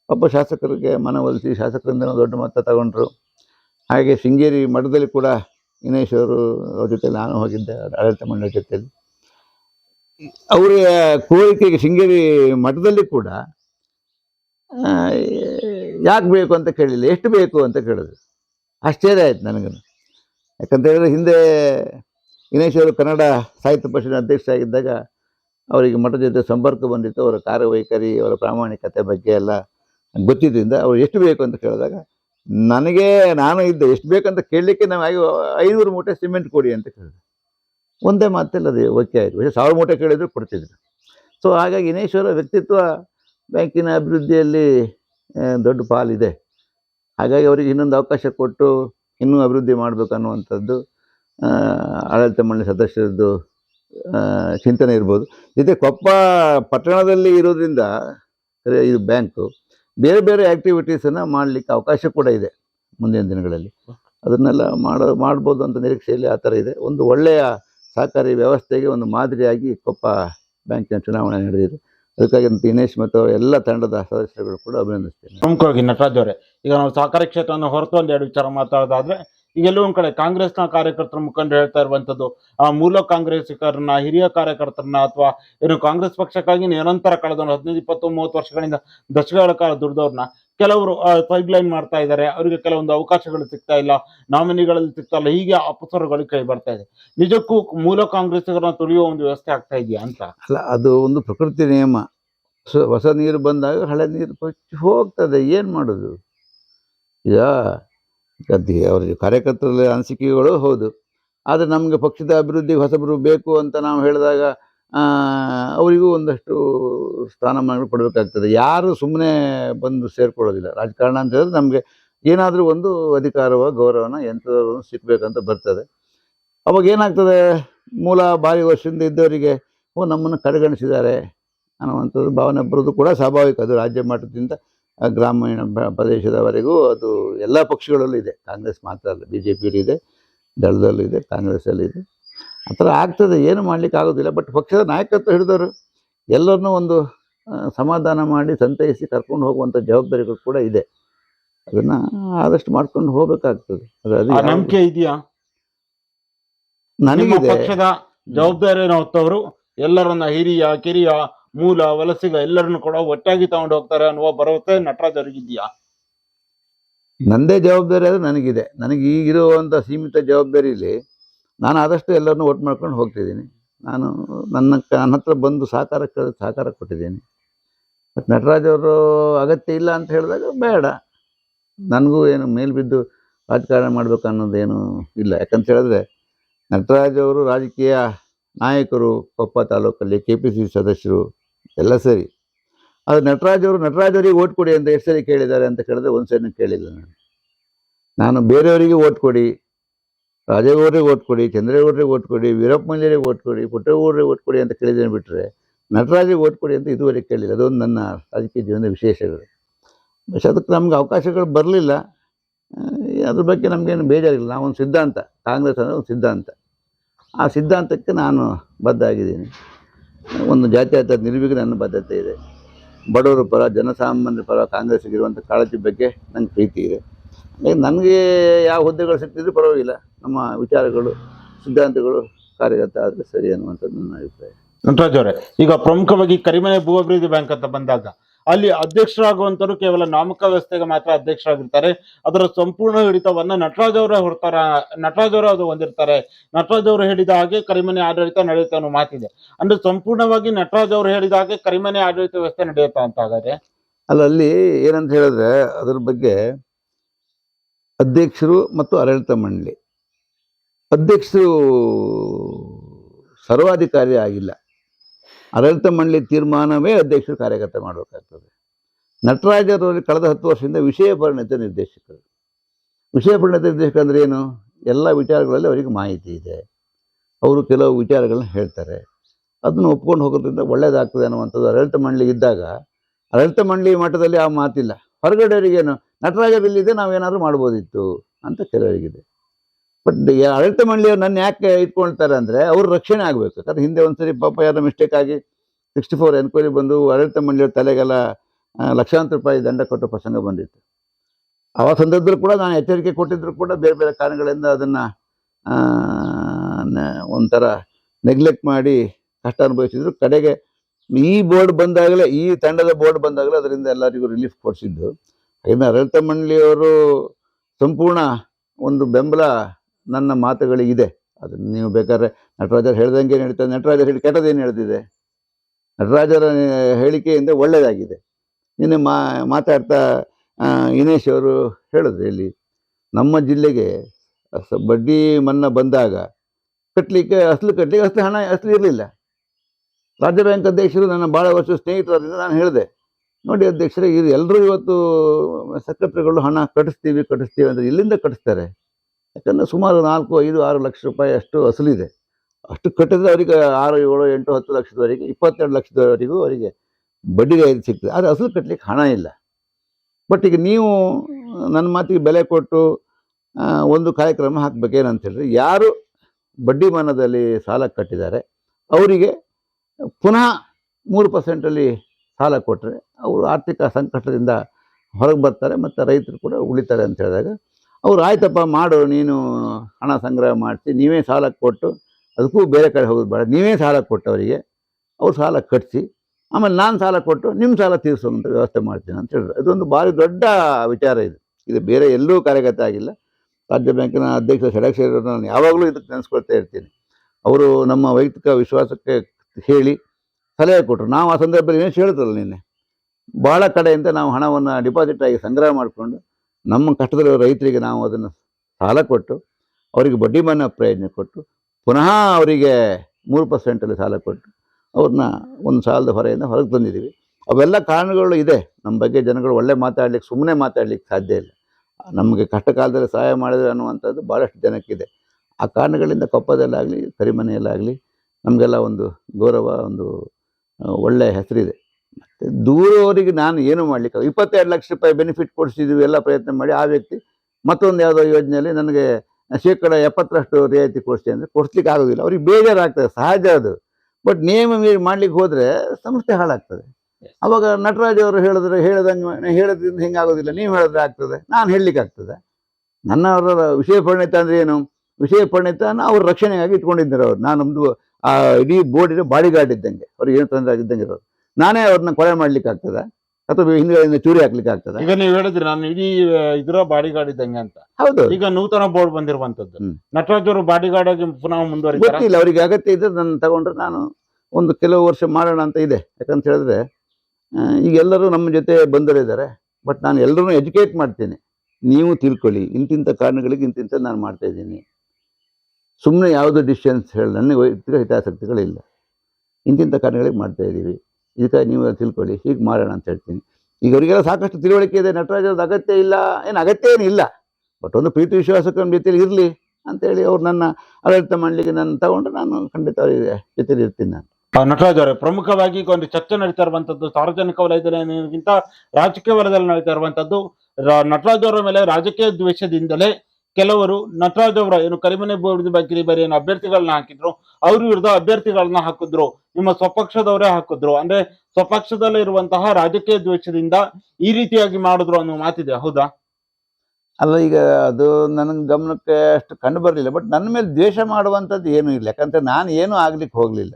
ಒಬ್ಬ ಶಾಸಕರಿಗೆ ಮನವೊಲಿಸಿ ಶಾಸಕರಿಂದ ದೊಡ್ಡ ಮೊತ್ತ ತಗೊಂಡ್ರು. ಹಾಗೆ ಶೃಂಗೇರಿ ಮಠದಲ್ಲಿ ಕೂಡ ದಿನೇಶ್ ಅವರು ಅವ್ರ ಜೊತೆ ನಾನು ಹೋಗಿದ್ದೆ, ಆಡಳಿತ ಮಂಡಳಿ ಜೊತೆಯಲ್ಲಿ ಅವರ ಕೋರಿಕೆಗೆ ಶೃಂಗೇರಿ ಮಠದಲ್ಲಿ ಕೂಡ ಯಾಕೆ ಬೇಕು ಅಂತ ಕೇಳಿಲ್ಲ, ಎಷ್ಟು ಬೇಕು ಅಂತ ಕೇಳಿದ್ರು. ಆಶ್ಚರ್ಯ ಆಯ್ತು ನನಗೂ ಯಾಕಂತ ಹೇಳಿದ್ರೆ ಹಿಂದೆ ದಿನೇಶ್ ಅವರು ಕನ್ನಡ ಸಾಹಿತ್ಯ ಪರಿಷತ್ ಅಧ್ಯಕ್ಷರಾಗಿದ್ದಾಗ ಅವರಿಗೆ ಮಠದ ಜೊತೆ ಸಂಪರ್ಕ ಬಂದಿತ್ತು. ಅವರ ಕಾರ್ಯವೈಖರಿ, ಅವರ ಪ್ರಾಮಾಣಿಕತೆ ಬಗ್ಗೆ ಎಲ್ಲ ಗೊತ್ತಿದ್ದರಿಂದ ಅವ್ರು ಎಷ್ಟು ಬೇಕು ಅಂತ ಕೇಳಿದಾಗ, ನನಗೆ ನಾನು ಇದ್ದೆ ಎಷ್ಟು ಬೇಕಂತ ಕೇಳಲಿಕ್ಕೆ ನಾವು ಐನೂರು ಮೂಟೆ ಸಿಮೆಂಟ್ ಕೊಡಿ ಅಂತ ಕೇಳಿದೆ ಒಂದೇ ಮಾತಲ್ಲಿ ಅದು ಓಕೆ ಆಯಿತು പക്ഷേ ಸಾವಿರ ಮೂಟೆ ಕೇಳಿದ್ರು ಕೊಡ್ತಿದ್ರು ಸೊ ಹಾಗಾಗಿ ದಿನೇಶ್ವರ ವ್ಯಕ್ತಿತ್ವ ಬ್ಯಾಂಕಿನ ಅಭಿವೃದ್ಧಿಯಲ್ಲಿ ಆ, ದೊಡ್ಡ ಪಾಲಿದೆ ಹಾಗಾಗಿ ಅವರಿಗೆ ಇನ್ನೊಂದು ಅವಕಾಶ ಕೊಟ್ಟು ಇನ್ನೂ ಅಭಿವೃದ್ಧಿ ಮಾಡಬೇಕು ಅನ್ನುವಂಥದ್ದು ಆ, ಆಡಳಿತ ಮಂಡಳಿ ಸದಸ್ಯರದ್ದು ಆ, ಚಿಂತನೆ ಇರ್ಬೋದು ಜೊತೆ ಕೊಪ್ಪ ಪಟ್ಟಣದಲ್ಲಿ ಇರೋದ್ರಿಂದ ಅಂದ್ರೆ ಇದು ಬ್ಯಾಂಕು ಬೇರೆ ಬೇರೆ ಆ್ಯಕ್ಟಿವಿಟೀಸನ್ನು ಮಾಡಲಿಕ್ಕೆ ಅವಕಾಶ ಕೂಡ ಇದೆ ಮುಂದಿನ ದಿನಗಳಲ್ಲಿ ಅದನ್ನೆಲ್ಲ ಮಾಡೋ ಮಾಡ್ಬೋದು ಅಂತ ನಿರೀಕ್ಷೆಯಲ್ಲಿ ಆ ಥರ ಇದೆ ಒಂದು ಒಳ್ಳೆಯ ಸಹಕಾರಿ ವ್ಯವಸ್ಥೆಗೆ ಒಂದು ಮಾದರಿಯಾಗಿ ಕೊಪ್ಪ ಬ್ಯಾಂಕಿನ ಚುನಾವಣೆ ನಡೆದಿದೆ. ಅದಕ್ಕಾಗಿ ದಿನೇಶ್ ಮತ್ತು ಅವರ ಎಲ್ಲ ತಂಡದ ಸದಸ್ಯರುಗಳು ಕೂಡ ಅಭಿನಂದಿಸ್ತೇನೆ. ಪ್ರಮುಖವಾಗಿ ನಟರಾಜ್ ಅವರೇ. ಈಗ ನಾವು ಸಹಕಾರಿ ಕ್ಷೇತ್ರವನ್ನು ಹೊರತು ಒಂದು ಎರಡು ವಿಚಾರ ಮಾತಾಡೋದಾದ್ರೆ ಈಗ ಎಲ್ಲೋ ಒಂದ್ ಕಡೆ ಕಾಂಗ್ರೆಸ್ನ ಕಾರ್ಯಕರ್ತರ ಮುಖಂಡರು ಹೇಳ್ತಾ ಇರುವಂತದ್ದು, ಆ ಮೂಲ ಕಾಂಗ್ರೆಸ್ಸಿಗರನ್ನ, ಹಿರಿಯ ಕಾರ್ಯಕರ್ತರನ್ನ ಅಥವಾ ಏನು ಕಾಂಗ್ರೆಸ್ ಪಕ್ಷಕ್ಕಾಗಿ ನಿರಂತರ ಕಳೆದ ಹದಿನೈದು, ಇಪ್ಪತ್ತು, ಮೂವತ್ತು ವರ್ಷಗಳಿಂದ ದಶಕಗಳ ಕಾಲ ದುಡಿದವ್ರನ್ನ, ಕೆಲವರು ಪೈಪ್ ಲೈನ್ ಮಾಡ್ತಾ ಇದ್ದಾರೆ, ಅವರಿಗೆ ಕೆಲವೊಂದು ಅವಕಾಶಗಳು ಸಿಗ್ತಾ ಇಲ್ಲ, ನಾಮಿನಿಗಳಲ್ಲಿ ಸಿಗ್ತಾ ಇಲ್ಲ, ಹೀಗೆ ಅಪಸರಗಳು ಕೈ ಬರ್ತಾ ಇದೆ. ನಿಜಕ್ಕೂ ಮೂಲ ಕಾಂಗ್ರೆಸ್ಸಿಗರನ್ನ ತುಳಿಯುವ ಒಂದು ವ್ಯವಸ್ಥೆ ಆಗ್ತಾ ಇದೆಯಾ ಅಂತ? ಅಲ್ಲ, ಅದು ಒಂದು ಪ್ರಕೃತಿ ನಿಯಮ. ಹೊಸ ನೀರು ಬಂದಾಗ ಹಳೆ ನೀರು ಹೋಗ್ತದೆ, ಏನು ಮಾಡೋದು? ಈಗ ಅದು ಅವರ ಕಾರ್ಯಕರ್ತರ ಅನಿಸಿಕೆಗಳು ಹೌದು. ಆದರೆ ನಮಗೆ ಪಕ್ಷದ ಅಭಿವೃದ್ಧಿಗೆ ಹೊಸಬರು ಬೇಕು ಅಂತ ನಾವು ಹೇಳಿದಾಗ ಅವರಿಗೂ ಒಂದಷ್ಟು ಸ್ಥಾನಮಾನಗಳು ಕೊಡಬೇಕಾಗ್ತದೆ. ಯಾರು ಸುಮ್ಮನೆ ಬಂದು ಸೇರ್ಕೊಳ್ಳೋದಿಲ್ಲ. ರಾಜಕಾರಣ ಅಂತ ಹೇಳಿದ್ರೆ ನಮಗೆ ಏನಾದರೂ ಒಂದು ಅಧಿಕಾರವ, ಗೌರವನ ಎಂಥದ್ದು ಸಿಕ್ಕಬೇಕಂತ ಬರ್ತದೆ. ಅವಾಗ ಏನಾಗ್ತದೆ? ಮೂಲ ಬಾರಿ ವರ್ಷದಿಂದ ಇದ್ದವರಿಗೆ, ಓ, ನಮ್ಮನ್ನು ಕಡೆಗಣಿಸಿದ್ದಾರೆ ಅನ್ನುವಂಥದ್ದು ಭಾವನೆ ಬರೋದು ಕೂಡ ಸ್ವಾಭಾವಿಕ. ಅದು ರಾಜ್ಯ ಮಟ್ಟದಿಂದ ಗ್ರಾಮೀಣ ಪ್ರದೇಶದವರೆಗೂ ಅದು ಎಲ್ಲ ಪಕ್ಷಗಳಲ್ಲೂ ಇದೆ. ಕಾಂಗ್ರೆಸ್ ಮಾತ್ರ ಅಲ್ಲ ಬಿ ಜೆ ಪಿಯಲ್ಲಿ ಇದೆ ದಳದಲ್ಲೂ ಇದೆ ಕಾಂಗ್ರೆಸ್ಸಲ್ಲಿ ಇದೆ. ಆ ಥರ ಆಗ್ತದೆ ಏನು ಮಾಡಲಿಕ್ಕೆ ಆಗೋದಿಲ್ಲ ಬಟ್ ಪಕ್ಷದ ನಾಯಕತ್ವ ಹಿಡಿದವರು ಎಲ್ಲರನ್ನೂ ಒಂದು ಸಮಾಧಾನ ಮಾಡಿ ಸಂತೈಸಿ ಕರ್ಕೊಂಡು ಹೋಗುವಂಥ ಜವಾಬ್ದಾರಿಗಳು ಕೂಡ ಇದೆ. ಅದನ್ನು ಆದಷ್ಟು ಮಾಡ್ಕೊಂಡು ಹೋಗಬೇಕಾಗ್ತದೆ. ಅದು ನಂಬಿಕೆ ಇದೆಯಾ? ನನಗಿದೆ. ಪಕ್ಷದ ಜವಾಬ್ದಾರಿಯನ್ನು ಹೊತ್ತವರು ಎಲ್ಲರನ್ನ ಹಿರಿಯ ಕಿರಿಯ ಮೂಲ ವಲಸಿಗ ಎಲ್ಲರನ್ನು ಕೂಡ ಒಟ್ಟಾಗಿ ತಗೊಂಡು ಹೋಗ್ತಾರೆ ಅನ್ನುವ ಭರವಸೆ ನಟರಾಜ್ ಅವರಿಗಿದ್ಯಾ ನಂದೇ ಜವಾಬ್ದಾರಿ ಅದು ನನಗಿದೆ. ನನಗೆ ಈಗಿರುವಂಥ ಸೀಮಿತ ಜವಾಬ್ದಾರಿಯಲ್ಲಿ ನಾನು ಆದಷ್ಟು ಎಲ್ಲರನ್ನು ಒಟ್ಟು ಮಾಡ್ಕೊಂಡು ಹೋಗ್ತಿದ್ದೀನಿ. ನಾನು ನನ್ನ ನನ್ನ ಹತ್ರ ಬಂದು ಸಹಕಾರ ಸಹಕಾರ ಕೊಟ್ಟಿದ್ದೀನಿ. ಮತ್ತು ನಟರಾಜ್ ಅವರು ಅಗತ್ಯ ಇಲ್ಲ ಅಂತ ಹೇಳಿದಾಗ ಬೇಡ. ನನಗೂ ಏನು ಮೇಲ್ಬಿದ್ದು ರಾಜಕಾರಣ ಮಾಡಬೇಕು ಅನ್ನೋದೇನು ಇಲ್ಲ. ಯಾಕಂತ ಹೇಳಿದ್ರೆ ನಟರಾಜ್ ಅವರು ರಾಜಕೀಯ ನಾಯಕರು ಕೊಪ್ಪ ತಾಲೂಕಲ್ಲಿ ಕೆ ಪಿ ಸಿ ಸದಸ್ಯರು ಎಲ್ಲ ಸರಿ. ಅದು ನಟರಾಜ್ ಅವರು ಓಟ್ ಕೊಡಿ ಅಂತ ಎಷ್ಟು ಸರಿ ಕೇಳಿದ್ದಾರೆ ಅಂತ ಕೇಳಿದ್ರೆ ಒಂದು ಸರಿ ಕೇಳಿಲ್ಲ ನಾನು. ನಾನು ಬೇರೆಯವರಿಗೆ ಓಟ್ ಕೊಡಿ, ರಾಜೇಗೌಡರಿಗೆ ಓಟ್ ಕೊಡಿ, ಚಂದ್ರೇಗೌಡರಿಗೆ ಓಟ್ ಕೊಡಿ, ವೀರಪ್ಪ ಮೊಯ್ಲಿಯರಿಗೆ ಓಟ್ ಕೊಡಿ, ಪುಟ್ಟಗೌಡರಿಗೆ ಓಟ್ ಕೊಡಿ ಅಂತ ಕೇಳಿದ್ದೇನೆ ಬಿಟ್ಟರೆ ನಟರಾಜಿಗೆ ಓಟ್ ಕೊಡಿ ಅಂತ ಇದುವರೆಗೆ ಕೇಳಿಲ್ಲ. ಅದೊಂದು ನನ್ನ ರಾಜಕೀಯ ಜೀವನದ ವಿಶೇಷಗಳು. ಬಸ್ ಅದಕ್ಕೆ ನಮ್ಗೆ ಅವಕಾಶಗಳು ಬರಲಿಲ್ಲ. ಅದ್ರ ಬಗ್ಗೆ ನಮಗೇನು ಬೇಜಾರಿಲ್ಲ. ನಾವೊಂದು ಸಿದ್ಧಾಂತ, ಕಾಂಗ್ರೆಸ್ ಅಂದರೆ ಒಂದು ಸಿದ್ಧಾಂತ. ಆ ಸಿದ್ಧಾಂತಕ್ಕೆ ನಾನು ಬದ್ಧ ಆಗಿದ್ದೀನಿ. ಒಂದು ಜಾತ್ಯತೀತ ನಿರ್ವಿಘ್ನ ಅನ್ನೋ ಬದ್ಧತೆ ಇದೆ. ಬಡವರ ಪರ, ಜನಸಾಮಾನ್ಯರ ಪರ ಕಾಂಗ್ರೆಸ್ಗೆ ಇರುವಂಥ ಕಾಳಜಿ ಬಗ್ಗೆ ನಂಗೆ ಪ್ರೀತಿ ಇದೆ. ನನಗೆ ಯಾವ ಹುದ್ದೆಗಳು ಸಿಗ್ತಿದ್ರು ಪರವಾಗಿಲ್ಲ. ನಮ್ಮ ವಿಚಾರಗಳು, ಸಿದ್ಧಾಂತಗಳು ಕಾರ್ಯಗತ ಆದರೆ ಸರಿ ಅನ್ನುವಂಥದ್ದು ನನ್ನ ಅಭಿಪ್ರಾಯ. ನಟರಾಜ್ ಅವರೇ, ಈಗ ಪ್ರಮುಖವಾಗಿ ಕರಿಮನೆ ಭೂ ಅಭಿವೃದ್ಧಿ ಬ್ಯಾಂಕ್ ಅಂತ ಬಂದಾಗ ಅಲ್ಲಿ ಅಧ್ಯಕ್ಷರಾಗುವಂತರು ಕೇವಲ ನಾಮಕ ವ್ಯವಸ್ಥೆಗೆ ಮಾತ್ರ ಅಧ್ಯಕ್ಷರಾಗಿರ್ತಾರೆ. ಅದರ ಸಂಪೂರ್ಣ ಹಿಡಿತವನ್ನ ನಟರಾಜ್ ಅವರೇ ಹೊರತರ, ನಟರಾಜ್ ಅವರು ಅದು ಹೊಂದಿರ್ತಾರೆ. ನಟರಾಜ್ ಅವರು ಹೇಳಿದ ಹಾಗೆ ಕರಿಮನೆ ಆಡಳಿತ ನಡೆಯುತ್ತೆ ಅನ್ನೋ ಮಾತಿದೆ. ಅಂದ್ರೆ ಸಂಪೂರ್ಣವಾಗಿ ನಟರಾಜ್ ಅವರು ಹೇಳಿದ ಹಾಗೆ ಕರಿಮನೆ ಆಡಳಿತ ವ್ಯವಸ್ಥೆ ನಡೆಯುತ್ತಾ ಅಂತ ಹಾಗಾದ್ರೆ? ಅಲ್ಲಲ್ಲಿ ಏನಂತ ಹೇಳಿದ್ರೆ ಅದ್ರ ಬಗ್ಗೆ ಅಧ್ಯಕ್ಷರು ಮತ್ತು ಆಡಳಿತ ಮಂಡಳಿ. ಅಧ್ಯಕ್ಷರು ಸರ್ವಾಧಿಕಾರಿ ಆಗಿಲ್ಲ. ಆಡಳಿತ ಮಂಡಳಿ ತೀರ್ಮಾನವೇ ಅಧ್ಯಕ್ಷರು ಕಾರ್ಯಕರ್ತ ಮಾಡಬೇಕಾಗ್ತದೆ. ನಟರಾಜರವರು ಕಳೆದ ಹತ್ತು ವರ್ಷದಿಂದ ವಿಷಯ ಪರಿಣಿತ ನಿರ್ದೇಶಕರು. ವಿಷಯ ಪರಿಣಿತ ನಿರ್ದೇಶಕ ಅಂದರೆ ಏನು? ಎಲ್ಲ ವಿಚಾರಗಳಲ್ಲಿ ಅವರಿಗೆ ಮಾಹಿತಿ ಇದೆ. ಅವರು ಕೆಲವು ವಿಚಾರಗಳನ್ನ ಹೇಳ್ತಾರೆ. ಅದನ್ನು ಒಪ್ಕೊಂಡು ಹೋಗೋದ್ರಿಂದ ಒಳ್ಳೇದಾಗ್ತದೆ ಅನ್ನುವಂಥದ್ದು ಆಡಳಿತ ಮಂಡಳಿ ಇದ್ದಾಗ, ಆಡಳಿತ ಮಂಡಳಿ ಮಟ್ಟದಲ್ಲಿ ಆ ಮಾತಿಲ್ಲ. ಹೊರಗಡೆಯವರಿಗೇನು ನಟರಾಜರಿಲ್ಲಿದೆ ನಾವೇನಾದರೂ ಮಾಡ್ಬೋದಿತ್ತು ಅಂತ ಕೆಲವರಿಗಿದೆ ಬಟ್ ಆಡಳಿತ ಮಂಡಳಿಯವ್ರು ನನ್ನ ಯಾಕೆ ಇಟ್ಕೊಳ್ತಾರೆ ಅಂದರೆ ಅವ್ರ ರಕ್ಷಣೆ ಆಗಬೇಕು. ಯಾಕಂದ್ರೆ ಹಿಂದೆ ಒಂದ್ಸರಿ ಪಾಪ ಯಾರೋ ಮಿಸ್ಟೇಕ್ ಆಗಿ ಸಿಕ್ಸ್ಟಿ ಫೋರ್ ಎನ್ಕ್ವೈರಿ ಬಂದು ಆಡಳಿತ ಮಂಡಳಿಯವ್ರ ತಲೆಗೆಲ್ಲ ಲಕ್ಷಾಂತರ ರೂಪಾಯಿ ದಂಡ ಕೊಟ್ಟ ಪ್ರಸಂಗ ಬಂದಿತ್ತು. ಆ ಸಂದರ್ಭದಲ್ಲೂ ಕೂಡ ನಾನು ಎಚ್ಚರಿಕೆ ಕೊಟ್ಟಿದ್ರು ಕೂಡ ಬೇರೆ ಬೇರೆ ಕಾರಣಗಳಿಂದ ಅದನ್ನು ಒಂಥರ ನೆಗ್ಲೆಕ್ಟ್ ಮಾಡಿ ಕಷ್ಟ ಅನುಭವಿಸಿದ್ರು. ಕಡೆಗೆ ಈ ಬೋರ್ಡ್ ಬಂದಾಗಲೇ, ಈ ತಂಡದ ಬೋರ್ಡ್ ಬಂದಾಗಲೇ ಅದರಿಂದ ಎಲ್ಲರಿಗೂ ರಿಲೀಫ್ ಕೊಡಿಸಿದ್ದು. ಇನ್ನು ಆಡಳಿತ ಮಂಡಳಿಯವರು ಸಂಪೂರ್ಣ ಒಂದು ಬೆಂಬಲ ನನ್ನ ಮಾತುಗಳಿಗಿದೆ. ಅದನ್ನು ನೀವು ಬೇಕಾದ್ರೆ ನಟರಾಜರು ಹೇಳ್ದಂಗೆ ಹೇಳ್ತಾರೆ ನಟರಾಜರು ಹೇಳಿ ಕೆಟ್ಟದೇನು ಹೇಳ್ತಿದೆ ನಟರಾಜರ ಹೇಳಿಕೆಯಿಂದ ಒಳ್ಳೆಯದಾಗಿದೆ. ನಿನ್ನೆ ಮಾ, ಮಾತಾಡ್ತಾ ಇನೇಶ್ ಅವರು ಹೇಳಿದ್ರು ಇಲ್ಲಿ, ನಮ್ಮ ಜಿಲ್ಲೆಗೆ ಬಡ್ಡಿ ಮನ್ನಾ ಬಂದಾಗ ಕಟ್ಟಲಿಕ್ಕೆ ಅಸಲು ಕಟ್ಟಲಿಕ್ಕೆ ಅಷ್ಟು ಹಣ, ಅಸಲು ಇರಲಿಲ್ಲ. ರಾಜ್ಯ ಬ್ಯಾಂಕ್ ಅಧ್ಯಕ್ಷರು ನನ್ನ ಭಾಳ ವರ್ಷ ಸ್ನೇಹಿತರಾದ್ರಿಂದ ನಾನು ಹೇಳಿದೆ. ನೋಡಿ ಅಧ್ಯಕ್ಷರೇ, ಇದು ಎಲ್ಲರೂ ಇವತ್ತು ಸೆಕ್ರೆಟರಿಗಳು ಹಣ ಕಟ್ಟಿಸ್ತೀವಿ ಕಟ್ಟಿಸ್ತೀವಿ ಅಂದರೆ ಇಲ್ಲಿಂದ ಕಟ್ಟಿಸ್ತಾರೆ? ಯಾಕಂದರೆ ಸುಮಾರು ನಾಲ್ಕು, ಐದು, ಆರು ಲಕ್ಷ ರೂಪಾಯಿ ಅಷ್ಟು ಅಸಲಿದೆ. ಅಷ್ಟು ಕಟ್ಟಿದ್ರೆ ಅವರಿಗೆ ಆರು, ಏಳು, ಎಂಟು, ಹತ್ತು ಲಕ್ಷದವರೆಗೆ, ಇಪ್ಪತ್ತೆರಡು ಲಕ್ಷದವರೆಗೂ ಅವರಿಗೆ ಬಡ್ಡಿ ಇದು ಸಿಗ್ತದೆ. ಆದರೆ ಅಸಲು ಕಟ್ಟಲಿಕ್ಕೆ ಹಣ ಇಲ್ಲ. ಬಟ್ ಈಗ ನೀವು ನನ್ನ ಮಾತಿಗೆ ಬೆಲೆ ಕೊಟ್ಟು ಒಂದು ಕಾರ್ಯಕ್ರಮ ಹಾಕ್ಬೇಕೇನಂತ ಹೇಳಿದ್ರೆ ಯಾರು ಬಡ್ಡಿ ಮಾನದಲ್ಲಿ ಸಾಲ ಕಟ್ಟಿದ್ದಾರೆ, ಅವರಿಗೆ ಪುನಃ ಮೂರು ಪರ್ಸೆಂಟಲ್ಲಿ ಸಾಲ ಕೊಟ್ಟರೆ ಅವರು ಆರ್ಥಿಕ ಸಂಕಟದಿಂದ ಹೊರಗೆ ಬರ್ತಾರೆ, ಮತ್ತು ರೈತರು ಕೂಡ ಉಳಿತಾರೆ ಅಂತ ಹೇಳಿದಾಗ ಅವ್ರು, ಆಯ್ತಪ್ಪ, ಮಾಡು, ನೀನು ಹಣ ಸಂಗ್ರಹ ಮಾಡಿಸಿ, ನೀವೇ ಸಾಲ ಕೊಟ್ಟು, ಅದಕ್ಕೂ ಬೇರೆ ಕಡೆ ಹೋಗೋದು ಬೇಡ, ನೀವೇ ಸಾಲ ಕೊಟ್ಟು ಅವರಿಗೆ, ಅವ್ರು ಸಾಲ ಕಟ್ಟಿಸಿ ಆಮೇಲೆ ನಾನು ಸಾಲ ಕೊಟ್ಟು ನಿಮ್ಮ ಸಾಲ ತೀರಿಸುವಂಥ ವ್ಯವಸ್ಥೆ ಮಾಡ್ತೀನಿ ಅಂತ ಹೇಳಿದ್ರು. ಅದೊಂದು ಭಾರಿ ದೊಡ್ಡ ವಿಚಾರ ಇದು. ಇದು ಬೇರೆ ಎಲ್ಲೂ ಕಾರ್ಯಗತ ಆಗಿಲ್ಲ. ರಾಜ್ಯ ಬ್ಯಾಂಕಿನ ಅಧ್ಯಕ್ಷ ಷಡಕ್ಷರ ನಾನು ಯಾವಾಗಲೂ ಇದಕ್ಕೆ ನೆನೆಸ್ಕೊಳ್ತಾ ಇರ್ತೀನಿ. ಅವರು ನಮ್ಮ ವೈಯಕ್ತಿಕ ವಿಶ್ವಾಸಕ್ಕೆ ಹೇಳಿ ಸಲಹೆ ಕೊಟ್ಟರು ನಾವು ಆ ಸಂದರ್ಭದಲ್ಲಿ ಏನು ಹೇಳಿದ್ರಲ್ಲ ನಿನ್ನೆ? ಭಾಳ ಕಡೆಯಿಂದ ನಾವು ಹಣವನ್ನು ಡಿಪಾಸಿಟ್ ಆಗಿ ಸಂಗ್ರಹ ಮಾಡಿಕೊಂಡು ನಮ್ಮ ಕಷ್ಟದಲ್ಲಿರೋ ರೈತರಿಗೆ ನಾವು ಅದನ್ನು ಸಾಲ ಕೊಟ್ಟು, ಅವರಿಗೆ ಬಡ್ಡಿ ಮನ ಪ್ರಯೋಜನ ಕೊಟ್ಟು, ಪುನಃ ಅವರಿಗೆ ಮೂರು ಪರ್ಸೆಂಟಲ್ಲಿ ಸಾಲ ಕೊಟ್ಟು, ಅವ್ರನ್ನ ಒಂದು ಸಾಲದ ಹೊರೆಯಿಂದ ಹೊರಗೆ ತಂದಿದ್ದೀವಿ. ಅವೆಲ್ಲ ಕಾರಣಗಳು ಇದೆ. ನಮ್ಮ ಬಗ್ಗೆ ಜನಗಳು ಒಳ್ಳೆ ಮಾತಾಡ್ಲಿಕ್ಕೆ ಸುಮ್ಮನೆ ಮಾತಾಡ್ಲಿಕ್ಕೆ ಸಾಧ್ಯ ಇಲ್ಲ. ನಮಗೆ ಕಷ್ಟ ಕಾಲದಲ್ಲಿ ಸಹಾಯ ಮಾಡಿದ್ರೆ ಅನ್ನುವಂಥದ್ದು ಭಾಳಷ್ಟು ಜನಕ್ಕಿದೆ. ಆ ಕಾರಣಗಳಿಂದ ಕೊಪ್ಪದಲ್ಲಾಗಲಿ, ಕರಿಮನೆಯಲ್ಲಾಗಲಿ ನಮಗೆಲ್ಲ ಒಂದು ಗೌರವ, ಒಂದು ಒಳ್ಳೆಯ ಹೆಸರಿದೆ. ದೂರವರಿಗೆ ನಾನು ಏನು ಮಾಡಲಿಕ್ಕೆ ಇಪ್ಪತ್ತೆರಡು ಲಕ್ಷ ರೂಪಾಯಿ ಬೆನಿಫಿಟ್ ಕೊಡಿಸಿದ್ವಿ ಎಲ್ಲ ಪ್ರಯತ್ನ ಮಾಡಿ ಆ ವ್ಯಕ್ತಿ ಮತ್ತೊಂದು ಯಾವುದೋ ಯೋಜನೆಯಲ್ಲಿ ನನಗೆ ಶೇಕಡ ಎಪ್ಪತ್ತರಷ್ಟು ರಿಯಾಯಿತಿ ಕೊಡಿಸಿ ಅಂದರೆ ಕೊಡಿಸ್ಲಿಕ್ಕೆ ಆಗೋದಿಲ್ಲ. ಅವ್ರಿಗೆ ಬೇಜಾರಾಗ್ತದೆ ಸಹಜ ಅದು. ಬಟ್ ನಿಯಮ ಮೀರಿ ಮಾಡ್ಲಿಕ್ಕೆ ಹೋದರೆ ಸಂಸ್ಥೆ ಹಾಳಾಗ್ತದೆ. ಅವಾಗ ನಟರಾಜ್ ಅವರು ಹೇಳಿದ್ರೆ ಹೇಳದಂಗೆ ಹೇಳೋದ್ರಿಂದ ಹಿಂಗಾಗೋದಿಲ್ಲ ನೀವು ಹೇಳಿದ್ರೆ ಆಗ್ತದೆ ನಾನು ಹೇಳಲಿಕ್ಕೆ ಆಗ್ತದೆ. ನನ್ನ ಅವರ ವಿಷಯ ಪರಿಣಿತ ಅಂದರೆ ಏನು? ವಿಷಯ ಪರಿಣಿತನ ಅವ್ರ ರಕ್ಷಣೆಗಾಗಿ ಇಟ್ಕೊಂಡಿದ್ದಾರೆ ಅವ್ರು. ನಾನು ನಮ್ಮದು ಆ ಇಡೀ ಬೋರ್ಡಿನ ಬಾಡಿಗಾರ್ಡ್ ಇದ್ದಂಗೆ ಅವ್ರಿಗೆ ಏನು ತೊಂದರೆ ಆಗಿದ್ದಂಗೆ ಇರೋರು. ನಾನೇ ಅವ್ರನ್ನ ಕೊಲೆ ಮಾಡ್ಲಿಕ್ಕೆ ಆಗ್ತದೆ? ಅಥವಾ ಹಿಂದ್ಗಡೆಯಿಂದ ಚೂರಿ ಹಾಕ್ಲಿಕ್ಕೆ ಆಗ್ತದೆ? ಈಗ ನೀವು ಹೇಳಿದ್ರಿ ನಾನು ಇಡೀ ಇದರ ಬಾಡಿಗಾರ್ಡ್ ಇದ್ದಂಗೆ ಅಂತ. ಹೌದು. ಈಗ ನೂತನ ಬೋರ್ಡ್ ಬಂದಿರುವಂತದ್ದು. ನಟರಾಜ್ ಅವರು ಬಾಡಿಗಾರ್ಡ್ ಆಗಿ ಪುನಃ ಮುಂದುವರಿತಾರೆ? ಗೊತ್ತಿಲ್ಲ ಅವರಿಗೆ ಅಗತ್ಯ ಇದ್ರೆ ನಾನು ತಗೊಂಡ್ರೆ ನಾನು ಒಂದು ಕೆಲವು ವರ್ಷ ಮಾಡೋಣ ಅಂತ ಇದೆ. ಯಾಕಂತ ಹೇಳಿದ್ರೆ ಈಗ ಎಲ್ಲರೂ ನಮ್ಮ ಜೊತೆ ಬಂದರಿದ್ದಾರೆ ಬಟ್ ನಾನು ಎಲ್ಲರನ್ನೂ ಎಜುಕೇಟ್ ಮಾಡ್ತೇನೆ. ನೀವು ತಿಳ್ಕೊಳ್ಳಿ ಇಂತಿಂಥ ಕಾರಣಗಳಿಗೆ ಇಂತಿಂಥ ನಾನು ಮಾಡ್ತಾ ಇದ್ದೀನಿ. ಸುಮ್ಮನೆ ಯಾವುದೋ ಡಿಸಿಷನ್ಸ್ ಹೇಳಿ ನನಗೆ ವೈಯಕ್ತಿಕ ಹಿತಾಸಕ್ತಿಗಳಿಲ್ಲ. ಇಂತಿಂಥ ಕಾರಣಗಳಿಗೆ ಮಾಡ್ತಾ ಇದ್ದೀವಿ. ಇದಕ್ಕಾಗಿ ನೀವು ತಿಳ್ಕೊಳ್ಳಿ, ಹೀಗೆ ಮಾಡೋಣ ಅಂತ ಹೇಳ್ತೀನಿ. ಈಗ ಅವರಿಗೆಲ್ಲ ಸಾಕಷ್ಟು ತಿಳುವಳಿಕೆ ಇದೆ ನಟರಾಜರದ ಅಗತ್ಯ ಇಲ್ಲ, ಏನು ಅಗತ್ಯ ಏನಿಲ್ಲ ಬಟ್ ಒಂದು ಪ್ರೀತಿ ವಿಶ್ವಾಸಕ್ಕೆ ಒಂದು ರೀತಿಯಲ್ಲಿ ಇರಲಿ ಅಂತೇಳಿ ಅವ್ರು ನನ್ನ ಆಡಳಿತ ಮಾಡಲಿಕ್ಕೆ ನಾನು ತಗೊಂಡು ನಾನು ಖಂಡಿತ ಅವರಿಗೆ ಜೊತೆಲಿ ಇರ್ತೀನಿ ನಾನು. ನಟರಾಜ್ ಅವರೇ, ಪ್ರಮುಖವಾಗಿ ಒಂದು ಚರ್ಚೆ ನಡೀತಾ ಇರುವಂತದ್ದು, ಸಾರ್ವಜನಿಕ ವಲಯದಲ್ಲಿಗಿಂತ ರಾಜಕೀಯ ವಲಯದಲ್ಲಿ ನಡೀತಾ ಇರುವಂತದ್ದು ನಟರಾಜ್ ಅವರ ಮೇಲೆ ರಾಜಕೀಯ ದ್ವೇಷದಿಂದಲೇ ಕೆಲವರು ನಟರಾಜ್ ಅವರ ಏನು ಕರಿಮನೆ ಬೋರ್ಡ್ ಬಗ್ಗೆ ಬರೀ ಏನು ಅಭ್ಯರ್ಥಿಗಳನ್ನ ಹಾಕಿದ್ರು, ಅವ್ರ ವಿರುದ್ಧ ಅಭ್ಯರ್ಥಿಗಳನ್ನ ಹಾಕಿದ್ರು, ನಿಮ್ಮ ಸ್ವಪಕ್ಷದವರೇ ಹಾಕಿದ್ರು. ಅಂದ್ರೆ ಸ್ವಪಕ್ಷದಲ್ಲೇ ಇರುವಂತಹ ರಾಜಕೀಯ ದ್ವೇಷದಿಂದ ಈ ರೀತಿಯಾಗಿ ಮಾಡಿದ್ರು ಅನ್ನೋ ಮಾತಿದೆ, ಹೌದಾ? ಅಲ್ಲ, ಈಗ ಅದು ನನ್ನ ಗಮನಕ್ಕೆ ಅಷ್ಟು ಕಂಡು ಬರಲಿಲ್ಲ ಬಟ್ ನನ್ನ ಮೇಲೆ ದ್ವೇಷ ಮಾಡುವಂಥದ್ದು ಏನೂ ಇಲ್ಲ. ಯಾಕಂದರೆ ನಾನು ಏನೂ ಆಗ್ಲಿಕ್ಕೆ ಹೋಗಲಿಲ್ಲ.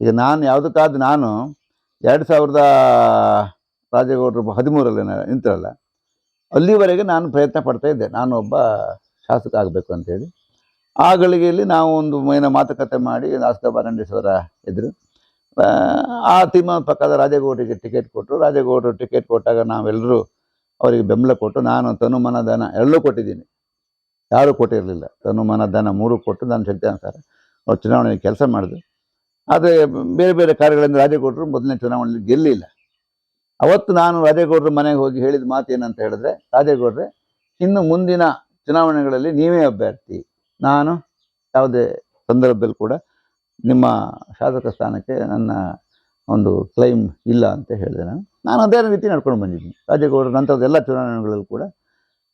ಈಗ ನಾನು ಯಾವುದಕ್ಕಾದ ನಾನು ಎರಡು ಸಾವಿರದ ರಾಜೇಗೌಡರು ಹದಿಮೂರಲ್ಲಿ ನಿಂತರಲ್ಲ ಅಲ್ಲಿವರೆಗೆ ನಾನು ಪ್ರಯತ್ನ ಪಡ್ತಾ ಇದ್ದೆ. ನಾನು ಒಬ್ಬ ಶಾಸಕ ಆಗಬೇಕು ಅಂತೇಳಿ ಆ ಗಳಿಗೆಯಲ್ಲಿ ನಾವು ಒಂದು ಮೈನ ಮಾತುಕತೆ ಮಾಡಿ ಆಸ್ಕರ್ ಬಾರಂಡೇಶ್ವರ ಎದುರು ಆ, ತಿಮ್ಮ ಪಕ್ಕದ ರಾಜೇಗೌಡರಿಗೆ ಟಿಕೆಟ್ ಕೊಟ್ಟರು. ರಾಜೇಗೌಡರು ಟಿಕೆಟ್ ಕೊಟ್ಟಾಗ ನಾವೆಲ್ಲರೂ ಅವರಿಗೆ ಬೆಂಬಲ ಕೊಟ್ಟು ನಾನು ತನು ಮನ ಎರಡೂ ಕೊಟ್ಟಿದ್ದೀನಿ. ಯಾರೂ ಕೊಟ್ಟಿರಲಿಲ್ಲ. ತನು ಮನ ಮೂರು ಕೊಟ್ಟು ನಾನು ಶಕ್ತಿ ಅನುಸಾರ ಅವ್ರು ಚುನಾವಣೆಯಲ್ಲಿ ಕೆಲಸ ಮಾಡಿದ್ರು. ಆದರೆ ಬೇರೆ ಬೇರೆ ಕಾರ್ಯಗಳಿಂದ ರಾಜೇಗೌಡರು ಮೊದಲನೇ ಚುನಾವಣೆಯಲ್ಲಿ ಗೆಲ್ಲಿಲ್ಲ. ಅವತ್ತು ನಾನು ರಾಜೇಗೌಡರ ಮನೆಗೆ ಹೋಗಿ ಹೇಳಿದ ಮಾತು ಏನಂತ ಹೇಳಿದ್ರೆ ರಾಜೇಗೌಡ್ರೆ ಇನ್ನು ಮುಂದಿನ ಚುನಾವಣೆಗಳಲ್ಲಿ ನೀವೇ ಅಭ್ಯರ್ಥಿ. ನಾನು ಯಾವುದೇ ಸಂದರ್ಭದಲ್ಲಿ ಕೂಡ ನಿಮ್ಮ ಶಾಸಕ ಸ್ಥಾನಕ್ಕೆ ನನ್ನ ಒಂದು ಕ್ಲೈಮ್ ಇಲ್ಲ ಅಂತ ಹೇಳಿದೆ ನಾನು. ನಾನು ಅದೇ ರೀತಿ ನಡ್ಕೊಂಡು ಬಂದಿದ್ದೀನಿ. ರಾಜೇಗೌಡರ ನಂತರದ ಎಲ್ಲ ಚುನಾವಣೆಗಳಲ್ಲೂ ಕೂಡ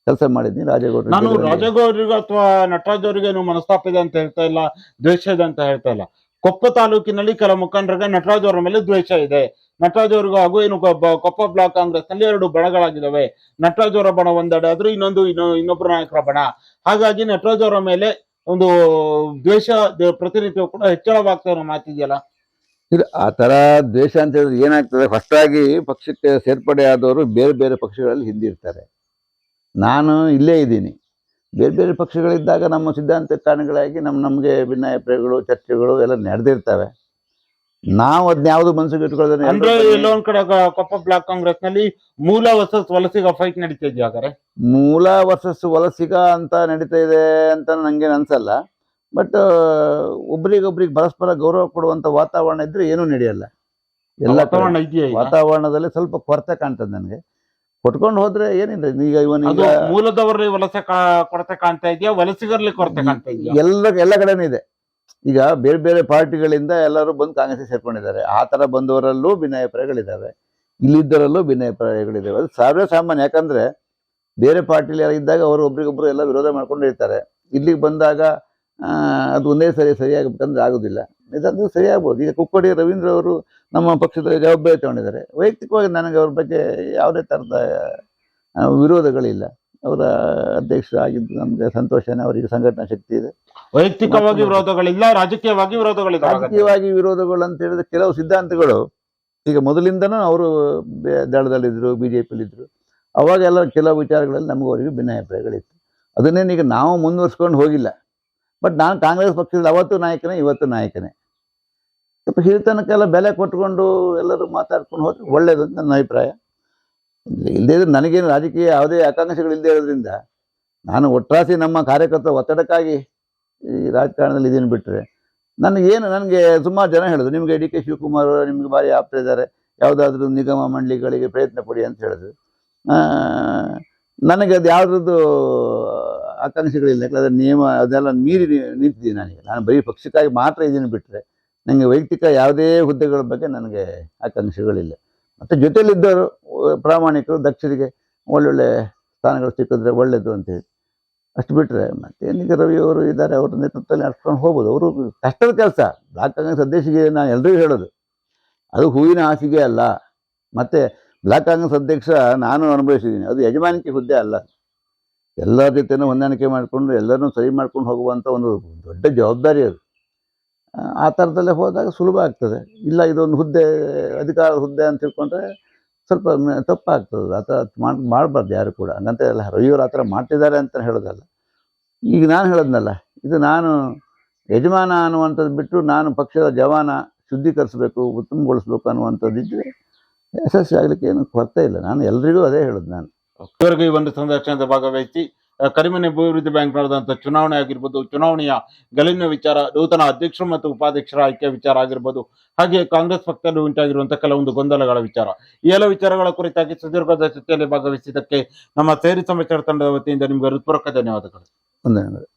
ಕೆಲಸ ಮಾಡಿದ್ದೀನಿ. ರಾಜೇಗೌಡರು ನಾನು ರಾಜೇಗೌಡರಿಗೂ ಅಥವಾ ನಟರಾಜ್ ಅವರಿಗೆ ಮನಸ್ತಾಪ ಇದೆ ಅಂತ ಹೇಳ್ತಾ ಇಲ್ಲ ದ್ವೇಷ ಇದೆ ಅಂತ ಹೇಳ್ತಾ ಇಲ್ಲ. ಕೊಪ್ಪ ತಾಲೂಕಿನಲ್ಲಿ ಕೆಲ ಮುಖಂಡರಿಗೆ ನಟರಾಜ್ ಅವರ ಮೇಲೆ ದ್ವೇಷ ಇದೆ. ನಟರಾಜ್ ಅವರಿಗೂ ಹಾಗೂ ಏನು ಕೊಪ್ಪ- ಬ್ಲಾಕ್ ಕಾಂಗ್ರೆಸ್ನಲ್ಲಿ ಎರಡು ಬಣಗಳಾಗಿದ್ದಾವೆ. ನಟರಾಜ್ ಅವರ ಬಣ ಒಂದೆಡೆ ಆದ್ರೂ ಇನ್ನೊಂದು ಇನ್ನು ಇನ್ನೊಬ್ಬರ ನಾಯಕರ ಬಣ. ಹಾಗಾಗಿ ನಟರಾಜ್ ಅವರ ಮೇಲೆ ಒಂದು ದ್ವೇಷ ಪ್ರತಿನಿತ್ಯ ಕೂಡ ಹೆಚ್ಚಳವಾಗ್ತಾ ಇರೋ ಮಾತಿದೆಯಲ್ಲ? ಇದು ಆ ಥರ ದ್ವೇಷ ಅಂತ ಹೇಳಿದ್ರೆ ಏನಾಗ್ತದೆ? ಫಸ್ಟ್ ಆಗಿ ಪಕ್ಷಕ್ಕೆ ಸೇರ್ಪಡೆ ಆದವರು ಬೇರೆ ಬೇರೆ ಪಕ್ಷಗಳಲ್ಲಿ ಹಿಂದಿರ್ತಾರೆ. ನಾನು ಇಲ್ಲೇ ಇದ್ದೀನಿ. ಬೇರೆ ಬೇರೆ ಪಕ್ಷಗಳಿದ್ದಾಗ ನಮ್ಮ ಸಿದ್ಧಾಂತ ಕಾರಣಗಳಾಗಿ ನಮ್ಮ ನಮಗೆ ಭಿನ್ನಾಭಿಪ್ರಾಯಗಳು ಚರ್ಚೆಗಳು ಎಲ್ಲ ನಡೆದಿರ್ತವೆ. ನಾವು ಅದನ್ನ ಯಾವ್ದು ಮನಸ್ಸಿಗೆ ಇಟ್ಕೊಳ್ಳೋದನ್ನ ಅಂದ್ರೆ ಎಲ್ರೂ ಎಲ್ಲೋ ಒಂದ್ ಕಡೆ ಕೊಪ್ಪ ಬ್ಲಾಕ್ ಕಾಂಗ್ರೆಸ್ನಲ್ಲಿ ಮೂಲ ವರ್ಸಸ್ ವಲಸಿಗ ಫೈಟ್ ನಡೀತಾ ಇದೆಯಾ ಹಾಗಾದ್ರೆ? ಮೂಲ ವರ್ಸಸ್ ವಲಸಿಗ ಅಂತ ನಡೀತಾ ಇದೆ ಅಂತ ನಂಗೇನು ಅನ್ಸಲ್ಲ. ಬಟ್ ಒಬ್ರಿಗೊಬ್ರಿಗೆ ಪರಸ್ಪರ ಗೌರವ ಕೊಡುವಂತ ವಾತಾವರಣ ಇದ್ರೆ ಏನೂ ನಡೆಯಲ್ಲ. ಎಲ್ಲ ಕಡೆ ವಾತಾವರಣ ಇದೆಯಾ ವಾತಾವರಣದಲ್ಲಿ ಸ್ವಲ್ಪ ಕೊರತೆ ಕಾಣ್ತದೆ ನನಗೆ. ಕೊಟ್ಕೊಂಡು ಹೋದ್ರೆ ಏನಿಲ್ಲ ಈಗ ಅದು ಇವನಿಗೆ ಮೂಲದವರಲ್ಲಿ ವಲಸೆ ಕಾ- ಕೊರತೆ ಕಾಣ್ತಾ ಇದೆಯಾ? ವಲಸಿಗರಲ್ಲಿ ಕೊರತೆ ಕಾಣ್ತಾ ಇದೆಯಾ? ಎಲ್ಲ ಎಲ್ಲ ಕಡೆನೂ ಇದೆ. ಈಗ ಬೇರೆ ಬೇರೆ ಪಾರ್ಟಿಗಳಿಂದ ಎಲ್ಲರೂ ಬಂದು ಕಾಂಗ್ರೆಸ್ ಸೇರ್ಕೊಂಡಿದ್ದಾರೆ. ಆ ತರ ಬಂದವರಲ್ಲೂ ಭಿನ್ನಾಭಿಪ್ರಾಯಗಳಿದ್ದಾವೆ. ಇಲ್ಲಿದ್ದರಲ್ಲೂ ಭಿನ್ನಾಭಿಪ್ರಾಯಗಳಿದ್ದಾವೆ. ಅದು ಸರ್ವೇ ಸಾಮಾನ್ಯ ಯಾಕಂದ್ರೆ ಬೇರೆ ಪಾರ್ಟಿಲಿ ಯಾರು ಇದ್ದಾಗ ಅವರು ಒಬ್ರಿಗೊಬ್ರು ಎಲ್ಲ ವಿರೋಧ ಮಾಡ್ಕೊಂಡಿರ್ತಾರೆ ಇಲ್ಲಿಗೆ ಬಂದಾಗ ಆ, ಅದು ಒಂದೇ ಸರಿ ಸರಿಯಾಗಬೇಕಂದ್ರೆ ಆಗೋದಿಲ್ಲ. ಇದೊಂದು ಸರಿಯಾಗ್ಬೋದು. ಈಗ ಕುಕ್ಕಡಿ ರವೀಂದ್ರ ಅವರು ನಮ್ಮ ಪಕ್ಷದ ಜವಾಬ್ದಾರಿ ತಗೊಂಡಿದ್ದಾರೆ. ವೈಯಕ್ತಿಕವಾಗಿ ನನಗೆ ಅವ್ರ ಬಗ್ಗೆ ಯಾವುದೇ ಥರದ ವಿರೋಧಗಳಿಲ್ಲ. ಅವರ ಅಧ್ಯಕ್ಷರಾಗಿದ್ದು ನಮಗೆ ಸಂತೋಷನೇ ಅವರಿಗೆ ಸಂಘಟನಾ ಶಕ್ತಿ ಇದೆ. ವೈಯಕ್ತಿಕವಾಗಿ ವಿರೋಧಗಳಿಲ್ಲ ರಾಜಕೀಯವಾಗಿ ವಿರೋಧಗಳಿಲ್ಲ. ರಾಜಕೀಯವಾಗಿ ವಿರೋಧಗಳು ಅಂತ ಹೇಳಿದ್ರೆ ಕೆಲವು ಸಿದ್ಧಾಂತಗಳು. ಈಗ ಮೊದಲಿಂದನೂ ಅವರು ದಳದಲ್ಲಿದ್ದರು ಬಿ ಜೆ ಪಿಲಿದ್ದರು ಅವಾಗೆಲ್ಲ ಕೆಲವು ವಿಚಾರಗಳಲ್ಲಿ ನಮಗೂ ಅವರಿಗೆ ಭಿನ್ನಾಭಿಪ್ರಾಯಗಳಿತ್ತು. ಅದನ್ನೇನೀಗ ನಾವು ಮುಂದುವರ್ಸ್ಕೊಂಡು ಹೋಗಿಲ್ಲ. ಬಟ್ ನಾನು ಕಾಂಗ್ರೆಸ್ ಪಕ್ಷದ ಅವತ್ತು ನಾಯಕನೇ ಇವತ್ತು ನಾಯಕನೇ. ಸ್ವಲ್ಪ ಹಿರಿತನಕ್ಕೆಲ್ಲ ಬೆಲೆ ಕೊಟ್ಕೊಂಡು ಎಲ್ಲರೂ ಮಾತಾಡ್ಕೊಂಡು ಹೋದ್ರೆ ಒಳ್ಳೇದು ಅಂತ ನನ್ನ ಅಭಿಪ್ರಾಯ. ಇಲ್ಲದೇ ಇದ್ರೆ ನನಗೇನು ರಾಜಕೀಯ ಯಾವುದೇ ಆಕಾಂಕ್ಷೆಗಳಿಲ್ಲದೆ ಇರೋದ್ರಿಂದ ನಾನು ಒಟ್ಟಾಸಿ ನಮ್ಮ ಕಾರ್ಯಕರ್ತರ ಒತ್ತಡಕ್ಕಾಗಿ ಈ ರಾಜಕಾರಣದಲ್ಲಿ ಇದನ್ನು ಬಿಟ್ಟರೆ ನನಗೇನು ನನಗೆ ಸುಮಾರು ಜನ ಹೇಳಿದ್ರು. ನಿಮಗೆ ಡಿ ಕೆ ಶಿವಕುಮಾರ್ ಅವರು ನಿಮಗೆ ಭಾರಿ ಆಪ್ತಿದ್ದಾರೆ ಯಾವುದಾದ್ರೂ ನಿಗಮ ಮಂಡಳಿಗಳಿಗೆ ಪ್ರಯತ್ನ ಪಡಿ ಅಂತ ಹೇಳಿದ್ರು. ನನಗೆ ಅದು ಯಾವುದ್ರದ್ದು ಆಕಾಂಕ್ಷೆಗಳಿಲ್ಲ. ಯಾಕಂದರೆ ನಿಯಮ ಅದೆಲ್ಲ ಮೀರಿ ನಿಂತಿದ್ದೀನಿ ನನಗೆ. ನಾನು ಬರೀ ಪಕ್ಷಕ್ಕಾಗಿ ಮಾತ್ರ ಇದನ್ನು ಬಿಟ್ಟರೆ ನನಗೆ ವೈಯಕ್ತಿಕ ಯಾವುದೇ ಹುದ್ದೆಗಳ ಬಗ್ಗೆ ನನಗೆ ಆಕಾಂಕ್ಷೆಗಳಿಲ್ಲ. ಮತ್ತು ಜೊತೆಯಲ್ಲಿದ್ದವರು, ಪ್ರಾಮಾಣಿಕರು, ದಕ್ಷರಿಗೆ ಒಳ್ಳೊಳ್ಳೆ ಸ್ಥಾನಗಳು ಸಿಕ್ಕಿದ್ರೆ ಒಳ್ಳೆಯದು ಅಂತೇಳಿ ಅಷ್ಟು ಬಿಟ್ಟರೆ ರವಿ ಅವರು ಇದ್ದಾರೆ, ಅವ್ರ ನೇತೃತ್ವದಲ್ಲಿ ನಡ್ಸ್ಕೊಂಡು ಹೋಗ್ಬೋದು. ಅವರು ಕಷ್ಟದ ಕೆಲಸ. ಬ್ಲಾಕ್ ಕಾಂಗ್ರೆಸ್ ಅಧ್ಯಕ್ಷಗೆ ನಾನು ಎಲ್ಲರಿಗೂ ಹೇಳೋದು, ಅದು ಹೂವಿನ ಹಾಸಿಗೆ ಅಲ್ಲ. ಮತ್ತು ಬ್ಲಾಕ್ ಕಾಂಗ್ರೆಸ್ ಅಧ್ಯಕ್ಷ ನಾನು ಅನುಭವಿಸಿದ್ದೀನಿ, ಅದು ಯಜಮಾನಿಕೆ ಹುದ್ದೆ ಅಲ್ಲ. ಎಲ್ಲರ ಜೊತೆನೂ ಹೊಂದಾಣಿಕೆ ಮಾಡಿಕೊಂಡು, ಎಲ್ಲರನ್ನೂ ಸರಿ ಮಾಡ್ಕೊಂಡು ಹೋಗುವಂಥ ಒಂದು ದೊಡ್ಡ ಜವಾಬ್ದಾರಿ ಅದು. ಆ, ಥರದಲ್ಲೇ ಹೋದಾಗ ಸುಲಭ ಆಗ್ತದೆ. ಇಲ್ಲ ಇದೊಂದು ಹುದ್ದೆ ಅಧಿಕಾರದ ಹುದ್ದೆ ಅಂತ ತಿಳ್ಕೊಂಡ್ರೆ ಸ್ವಲ್ಪ ತಪ್ಪಾಗ್ತದೆ. ಆ ಥರ ಮಾಡಿ ಮಾಡಬಾರ್ದು ಯಾರು ಕೂಡ. ಹಂಗಂತ ಎಲ್ಲ ರವಿಯವರು ಆ ಥರ ಮಾಡ್ತಿದ್ದಾರೆ ಅಂತ ಹೇಳೋದಲ್ಲ. ಈಗ ನಾನು ಹೇಳೋದ್ನಲ್ಲ ಇದು ನಾನು ಯಜಮಾನ ಅನ್ನುವಂಥದ್ದು ಬಿಟ್ಟು ನಾನು ಪಕ್ಷದ ಜವಾನ ಶುದ್ಧೀಕರಿಸಬೇಕು ಉತ್ತಮಗೊಳಿಸ್ಬೇಕು ಅನ್ನುವಂಥದ್ದು ಇದ್ದರೆ ಯಶಸ್ವಿ ಆಗಲಿಕ್ಕೆ ಏನು ಕೊರತೆ ಇಲ್ಲ. ನಾನು ಎಲ್ರಿಗೂ ಅದೇ ಹೇಳೋದು ನಾನು. ಇವರಿಗೂ ಈ ಒಂದು ಸಂದರ್ಶನದ ಭಾಗವಹಿಸಿ ಕರಿಮನೆ ಅಭಿವೃದ್ಧಿ ಬ್ಯಾಂಕ್ ನಡೆದಂತ ಚುನಾವಣೆ ಆಗಿರ್ಬೋದು ಚುನಾವಣೆಯ ಗೆಲುವಿನ ವಿಚಾರ ನೂತನ ಅಧ್ಯಕ್ಷರು ಮತ್ತು ಉಪಾಧ್ಯಕ್ಷರ ಆಯ್ಕೆ ವಿಚಾರ ಆಗಿರ್ಬೋದು ಹಾಗೆ ಕಾಂಗ್ರೆಸ್ ಪಕ್ಷದಲ್ಲಿ ಉಂಟಾಗಿರುವಂತಹ ಕೆಲವೊಂದು ಗೊಂದಲಗಳ ವಿಚಾರ. ಈ ಎಲ್ಲ ವಿಚಾರಗಳ ಕುರಿತಾಗಿ ಸುದೀರ್ಘದ ಚರ್ಚೆಯಲ್ಲಿ ಭಾಗವಹಿಸಿದ್ದಕ್ಕೆ ನಮ್ಮ ಸೇರಿ ಸಮಾಚಾರ ತಂಡದ ವತಿಯಿಂದ ನಿಮಗೆ ಹೃತ್ಪೂರ್ವಕ ಧನ್ಯವಾದಗಳು. ನೋಡಿದ್ರಲ್ಲಿ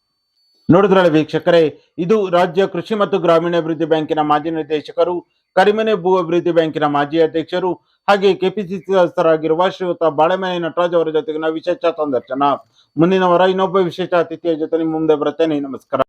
ನೋಡಿದ್ರಲ್ಲ ವೀಕ್ಷಕರೇ ಇದು ರಾಜ್ಯ ಕೃಷಿ ಮತ್ತು ಗ್ರಾಮೀಣಾಭಿವೃದ್ಧಿ ಬ್ಯಾಂಕಿನ ಮಾಜಿ ನಿರ್ದೇಶಕರು ಕರಿಮನೆ ಭೂ ಅಭಿವೃದ್ಧಿ ಬ್ಯಾಂಕಿನ ಮಾಜಿ ಅಧ್ಯಕ್ಷರು ಹಾಗೆ ಕೆಪಿಸಿಸಿ ಸದಸ್ಯರಾಗಿರುವ ಶ್ರೀಯುತ ಬಾಳೆಮನೆ ನಟರಾಜ್ ಅವರ ಜೊತೆಗಿನ ವಿಶೇಷ ಸಂದರ್ಶನ. ಮುಂದಿನ ವಾರ ಇನ್ನೊಬ್ಬ ವಿಶೇಷ ಅತಿಥಿಯ ಜೊತೆ ನಿಮ್ಮ ಮುಂದೆ ಬರುತ್ತೇನೆ. ನಮಸ್ಕಾರ.